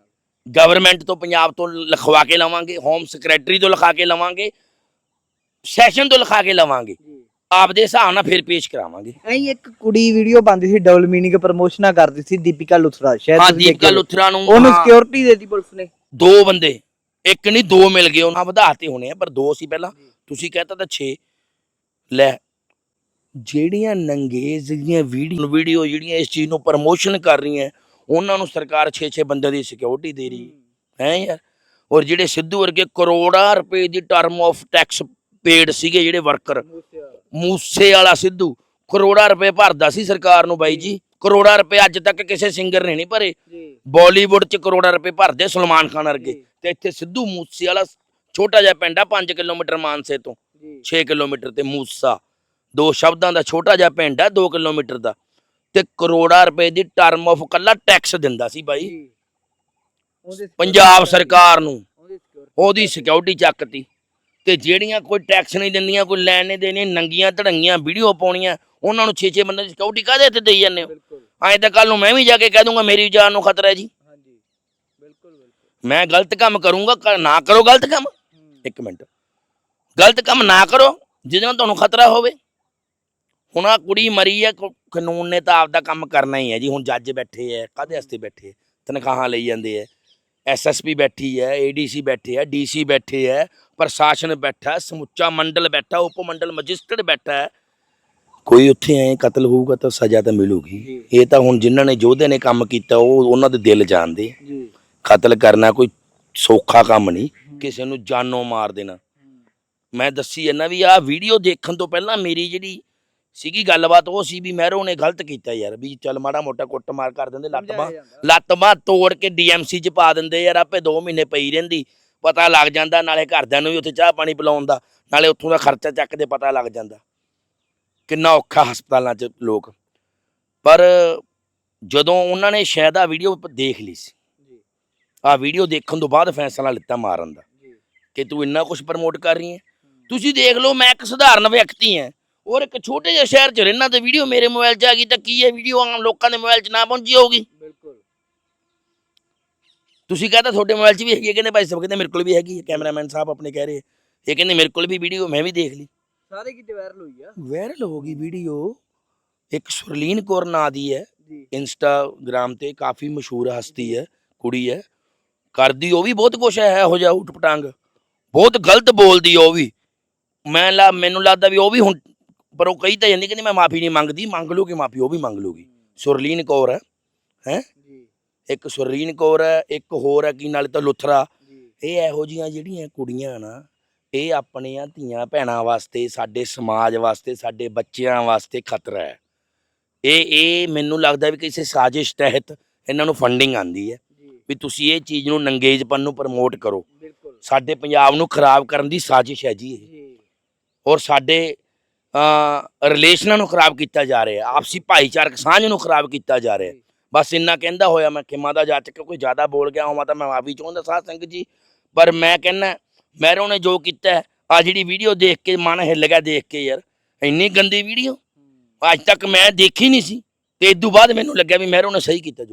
Speaker 1: ਗਵਰਨਮੈਂਟ ਤੋਂ ਪੰਜਾਬ ਤੋਂ ਲਿਖਵਾ ਕੇ ਲਵਾਂਗੇ ਹੋਮ ਸੈਕਟਰੀ ਤੋਂ ਲਿਖਾ ਕੇ ਲਵਾਂਗੇ ਸੈਸ਼ਨ ਤੋਂ ਲਿਖਾ ਕੇ ਲਵਾਂਗੇ।
Speaker 2: ਜੀ।
Speaker 1: ਆਪਦੇ ਹਿਸਾਬ ਨਾਲ ਫਿਰ ਪੇਸ਼ ਕਰਾਵਾਂਗੇ।
Speaker 2: ਐਂ ਇੱਕ ਕੁੜੀ ਵੀਡੀਓ ਪਾਉਂਦੀ ਸੀ ਡਬਲ ਮੀਨਿੰਗ ਪ੍ਰਮੋਸ਼ਨਾਂ ਕਰਦੀ ਸੀ ਦੀਪਿਕਾ ਲੁਥਰਾ ਸ਼ਾਇਦ
Speaker 1: ਹਾਂ ਦੀਪਕਾ। ਲੁਥਰਾ ਨੂੰ
Speaker 2: ਉਹਨੂੰ ਸਿਕਿਉਰਿਟੀ ਦੇਤੀ ਪੁਲਿਸ ਨੇ।
Speaker 1: ਦੋ ਬੰਦੇ ਇੱਕ ਨਹੀਂ ਦੋ ਮਿਲ ਗਏ। ਉਹਨਾਂ ਵਧਾਤੇ ਹੋਣੇ ਆ ਪਰ ਦੋ ਸੀ ਪਹਿਲਾਂ। ਤੁਸੀਂ ਕਹਤਾ ਤਾਂ 6 ਲੈ ਜਿਹੜੀਆਂ ਨੰਗੇਜ਼ ਦੀਆਂ ਵੀਡੀਓ ਵੀਡੀਓ ਜਿਹੜੀਆਂ ਇਸ ਚੀਜ਼ ਨੂੰ ਪ੍ਰਮੋਸ਼ਨ ਕਰ ਰਹੀਆਂ ਉਹਨਾਂ ਨੂੰ ਸਰਕਾਰ 6-6 ਬੰਦੇ ਦੀ ਸਿਕਿਉਰਿਟੀ ਦੇ ਰਹੀ ਹੈ। ਯਾਰ? ਔਰ ਜਿਹੜੇ ਸਿੱਧੂ ਵਰਗੇ ਕਰੋੜਾਂ ਰੁਪਏ ਦੀ ਟਰਮ ਆਫ ਟੈਕਸ ਪੇਡ ਸੀਗੇ ਜਿਹੜੇ ਵਰਕਰ ਮੂਸੇ ਵਾਲਾ। ਸਿੱਧੂ ਕਰੋੜਾਂ ਰੁਪਏ ਭਰਦਾ ਸੀ ਸਰਕਾਰ ਨੂੰ ਬਾਈ ਜੀ। ਕਰੋੜਾਂ ਰੁਪਏ ਅੱਜ ਤੱਕ ਕਿਸੇ ਸਿੰਗਰ ਨੇ ਨਹੀਂ ਭਰੇ। ਬਾਲੀਵੁੱਡ 'ਚ ਕਰੋੜਾਂ ਰੁਪਏ ਭਰਦੇ ਸਲਮਾਨ ਖਾਨ ਵਰਗੇ। ਤੇ ਇੱਥੇ ਸਿੱਧੂ ਮੂਸੇ ਵਾਲਾ ਛੋਟਾ ਜਿਹਾ ਪਿੰਡ ਆ 5 ਕਿਲੋਮੀਟਰ ਮਾਨਸੇ ਤੋਂ।
Speaker 2: ਜੀ।
Speaker 1: 6 ਕਿਲੋਮੀਟਰ ਤੇ ਮੂਸਾ। ਦੋ ਸ਼ਬਦਾਂ ਦਾ ਛੋਟਾ ਜਿਹਾ ਪਿੰਡ ਆ 2 ਕਿਲੋਮੀਟਰ ਦਾ। ਤੇ ਕਰੋੜਾਂ ਰੁਪਏ ਦੀ ਟਰਮ ਆਫ ਕੱਲਾ ਟੈਕਸ ਦਿੰਦਾ ਸੀ ਬਾਈ। ਪੰਜਾਬ ਸਰਕਾਰ ਨੂੰ।
Speaker 2: ਉਹਦੀ
Speaker 1: ਸਿਕਿਉਰਿਟੀ ਚੱਕਤੀ। ਤੇ ਜਿਹੜੀਆਂ ਕੋਈ ਟੈਕਸ ਨਹੀਂ ਦਿੰਦੀਆਂ ਕੋਈ ਲੈਣ ਨਹੀਂ ਦੇਣੀ ਨੰਗੀਆਂ ਧੜੰਗੀਆਂ ਵੀਡੀਓ ਪਾਉਣੀਆਂ ਉਹਨਾਂ ਨੂੰ 6-6 ਬੰਦੇ ਦੀ ਸਿਕਿਉਰਿਟੀ ਕਾਹਦੇ ਤੇ ਦੇਈ ਜਾਂਦੇ ਹੋ? ਐਂ ਤਾਂ ਕੱਲ ਨੂੰ ਮੈਂ ਵੀ ਜਾ ਕੇ ਕਹਿ ਦੂੰਗਾ ਮੇਰੀ ਜਾਨ ਨੂੰ ਖਤਰਾ ਹੈ ਜੀ।
Speaker 2: ਹਾਂਜੀ। ਬਿਲਕੁਲ ਬਿਲਕੁਲ।
Speaker 1: ਮੈਂ ਗਲਤ ਕੰਮ ਕਰੂੰਗਾ ਕਰ- ਨਾ ਕਰੋ ਗਲਤ ਕੰਮ। ਇੱਕ ਮਿੰਟ। ਗਲਤ ਕੰਮ ਨਾ ਕਰੋ ਜਿਹਦੇ ਨਾਲ ਤੁਹਾਨੂੰ ਖਤਰਾ ਹੋਵੇ। ਹੁਣ ਆ ਕੁੜੀ ਮਰੀ ਹੈ ਕਾਨੂੰਨ ਨੇ ਤਾਂ ਆਪਦਾ ਕੰਮ ਕਰਨਾ ਹੀ ਹੈ ਜੀ ਹੁਣ ਜੱਜ ਬੈਠੇ ਐ ਕਾਹਦੇ ਵਾਸਤੇ ਬੈਠੇ ਹੈ? ਤਨਖਾਹਾਂ ਲਈ ਜਾਂਦੇ ਐ ਐਸਐਸਪੀ ਬੈਠੀ ਹੈ ਏਡੀਸੀ ਬੈਠੇ ਹੈ ਡੀਸੀ ਬੈਠੇ ਹੈ ਪ੍ਰਸ਼ਾਸਨ ਬੈਠਾ ਹੈ, ਸਮੁੱਚਾ ਮੰਡਲ ਬੈਠਾ ਉਪ ਮੰਡਲ ਮੈਜਿਸਟਰੇਟ ਬੈਠਾ ਹੈ ਕੋਈ ਉੱਥੇ ਐ ਕਤਲ ਹੋਊਗਾ ਤਾਂ ਸਜ਼ਾ ਤਾਂ ਮਿਲੂਗੀ। ਇਹ ਤਾਂ ਹੁਣ ਜਿਨ੍ਹਾਂ ਨੇ ਯੋਧੇ ਨੇ ਕੰਮ ਕੀਤਾ ਉਹ ਉਹਨਾਂ ਦੇ ਦਿਲ ਜਾਣਦੇ ਆ।
Speaker 2: ਜੀ
Speaker 1: ਕਤਲ ਕਰਨਾ ਕੋਈ ਸੌਖਾ ਕੰਮ ਨਹੀਂ ਕਿਸੇ ਨੂੰ ਜਾਨੋਂ ਮਾਰ ਦੇਣਾ ਮੈਂ ਦੱਸੀ ਜਾਂਦਾ ਵੀ ਆਹ ਵੀਡੀਓ ਦੇਖਣ ਤੋਂ ਪਹਿਲਾਂ ਮੇਰੀ ਜਿਹੜੀ ਸੀਗੀ ਗੱਲਬਾਤ ਉਹ ਸੀ ਵੀ ਮਹਿਰੋ ਨੇ ਗਲਤ ਕੀਤਾ ਯਾਰ ਵੀ ਚੱਲ ਮਾੜਾ ਮੋਟਾ ਕੁੱਟ ਮਾਰ ਕਰ ਦਿੰਦੇ ਲੱਤ ਬਾਂਹ ਲੱਤ ਬਾਂਹ ਤੋੜ ਕੇ ਡੀਐਮਸੀ ਚ ਪਾ ਦਿੰਦੇ ਯਾਰ ਆਪੇ 2 ਮਹੀਨੇ ਪਈ ਰਹਿੰਦੀ ਪਤਾ ਲੱਗ ਜਾਂਦਾ ਨਾਲੇ ਘਰਦਿਆਂ ਨੂੰ ਵੀ ਉੱਥੇ ਚਾਹ ਪਾਣੀ ਪਿਲਾਉਣ ਦਾ ਨਾਲੇ ਉੱਥੋਂ ਦਾ ਖਰਚਾ ਚੱਕਦੇ ਪਤਾ ਲੱਗ ਜਾਂਦਾ। ਕਿੰਨਾ ਔਖਾ ਹਸਪਤਾਲਾਂ 'ਚ ਲੋਕ। ਪਰ ਜਦੋਂ ਉਹਨਾਂ ਨੇ ਸ਼ਾਇਦ ਆ ਵੀਡੀਓ ਦੇਖ ਲਈ ਸੀ।
Speaker 2: ਜੀ।
Speaker 1: ਆ ਵੀਡੀਓ ਦੇਖਣ ਤੋਂ ਬਾਅਦ ਫੈਸਲਾ ਲਿੱਤਾ ਮਾਰਨ ਦਾ ਕਿ ਤੂੰ ਇੰਨਾ ਕੁਝ ਪ੍ਰਮੋਟ ਕਰ ਰਹੀ ਹੈ। ਤੁਸੀਂ ਦੇਖ ਲਓ ਮੈਂ ਇੱਕ ਸਧਾਰਨ ਵਿਅਕਤੀ ਹਾਂ। ਔਰ ਇੱਕ ਛੋਟੇ ਜਿਹੇ ਸ਼ਹਿਰ 'ਚ ਰਹਿਣਾ ਤੇ ਵੀਡੀਓ ਮੇਰੇ ਮੋਬਾਈਲ 'ਚ ਆ ਗਈ ਤਾਂ ਕੀ ਹੈ ਵੀਡੀਓ ਆਮ ਲੋਕਾਂ ਦੇ ਮੋਬਾਈਲ 'ਚ ਨਾ ਪਹੁੰਚੀ ਹੋਊਗੀ?
Speaker 2: ਬਿਲਕੁਲ।
Speaker 1: ਤੁਸੀਂ ਕਹਤਾ ਤੁਹਾਡੇ ਮੋਬਾਈਲ 'ਚ ਵੀ ਹੈਗੀ ਹੈ ਕਹਿੰਦੇ ਭਾਈ ਸਾਹਿਬ ਕਹਿੰਦੇ ਮੇਰੇ ਕੋਲ ਵੀ ਹੈਗੀ ਹੈ ਕੈਮਰਾਮੈਨ ਸਾਹਿਬ ਆਪਣੇ ਕਹਿ ਰਹੇ ਇਹ ਕਹਿੰਦੇ ਮੇਰੇ ਕੋਲ ਵੀ ਵੀਡੀਓ ਮੈਂ ਵੀ ਦੇਖ ਲਈ।
Speaker 2: ਸਾਰੇ ਕਿਤੇ ਵਾਇਰਲ ਹੋਈ ਆ।
Speaker 1: ਵਾਇਰਲ ਹੋ ਗਈ ਵੀਡੀਓ ਇੱਕ ਸੁਰਲੀਨ ਕੌਰ ਨਾਂ ਦੀ ਹੈ।
Speaker 2: ਜੀ।
Speaker 1: ਇੰਸਟਾਗ੍ਰਾਮ ਤੇ ਕਾਫੀ ਮਸ਼ਹੂਰ ਹਸਤੀ ਹੈ ਕੁੜੀ ਹੈ। ਕਰਦੀ ਉਹ ਵੀ ਬਹੁਤ ਕੁਛ ਹੈ ਇਹੋ ਜਿਹਾ ਉਟ ਪਟਾਂਗ ਬਹੁਤ ਗਲਤ ਬੋਲਦੀ ਉਹ ਵੀ। ਮੈਂ ਲਾ ਮੈਨੂੰ ਲੱਗਦਾ ਵੀ ਉਹ ਵੀ ਹੁਣ ਪਰ ਉਹ ਕਹੀ ਤਾਂ ਜਾਂਦੀ ਕਹਿੰਦੀ ਮੈਂ ਮਾਫੀ ਨਹੀਂ ਮੰਗਦੀ ਮੰਗ ਲੂਗੀ ਮਾਫੀ ਉਹ ਵੀ ਮੰਗ ਲੂਗੀ। ਸੁਰਲੀਨ ਕੌਰ ਹੈ ਹੈ?
Speaker 2: ਜੀ।
Speaker 1: ਇੱਕ ਸੁਰਲੀਨ ਕੌਰ ਹੈ ਇੱਕ ਹੋਰ ਹੈ ਕੀ ਨਾਲੇ ਤਾਂ ਲੁਥਰਾ। ਇਹ ਇਹੋ ਜੀਆਂ ਜਿਹੜੀਆਂ ਕੁੜੀਆਂ ਨਾ ਇਹ ਆਪਣੀਆਂ ਧੀਆਂ ਭੈਣਾਂ ਵਾਸਤੇ ਸਾਡੇ ਸਮਾਜ ਵਾਸਤੇ ਸਾਡੇ ਬੱਚਿਆਂ ਵਾਸਤੇ ਖਤਰਾ ਹੈ। ਇਹ ਇਹ ਮੈਨੂੰ ਲੱਗਦਾ ਵੀ ਕਿਸੇ ਸਾਜ਼ਿਸ਼ ਤਹਿਤ ਇਹਨਾਂ ਨੂੰ ਫੰਡਿੰਗ ਆਂਦੀ ਹੈ ਵੀ ਤੁਸੀਂ ਇਹ ਚੀਜ਼ ਨੂੰ ਨੰਗੇਜਪਨ ਨੂੰ ਪ੍ਰਮੋਟ ਕਰੋ। ਸਾਡੇ ਪੰਜਾਬ ਨੂੰ ਖਰਾਬ ਕਰਨ ਦੀ ਸਾਜ਼ਿਸ਼ ਹੈ ਜੀ ਇਹ। ਔਰ ਸਾਡੇ ਰਿਲੇਸ਼ਨਾਂ ਨੂੰ ਖਰਾਬ ਕੀਤਾ ਜਾ ਰਿਹਾ ਹੈ ਆਪਸੀ ਭਾਈਚਾਰਕ ਸਾਂਝ ਨੂੰ ਖਰਾਬ ਕੀਤਾ ਜਾ ਰਿਹਾ ਹੈ। ਬਸ ਇੰਨਾ ਕਹਿੰਦਾ ਹੋਇਆ ਮੈਂ ਖਿਮਾ ਦਾ ਜਾਚਕ ਕੋਈ ਜ਼ਿਆਦਾ ਬੋਲ ਗਿਆ ਹੋਵਾਂ ਤਾਂ ਮੈਂ ਮਾਫੀ ਚਾਹੁੰਦਾ ਸਾਧ ਸੰਗਤ ਜੀ। ਪਰ ਮੈਂ ਕਹਿੰਦਾ ਮਹਿਰੋਂ ਨੇ ਜੋ ਕੀਤਾ ਹੈ, ਆ ਜਿਹੜੀ ਵੀਡੀਓ ਦੇਖ ਕੇ ਮਨ ਹਿੱਲ ਗਿਆ ਦੇਖ ਕੇ ਯਾਰ ਇੰਨੀ ਗੰਦੀ ਵੀਡੀਓ ਅੱਜ ਤੱਕ ਮੈਂ ਦੇਖੀ ਨਹੀਂ ਸੀ ਤੇ ਇਦੋਂ ਬਾਅਦ ਮੈਨੂੰ ਲੱਗਿਆ ਵੀ ਮਹਿਰੋ ਨੇ ਸਹੀ ਕੀਤਾ ਜੋ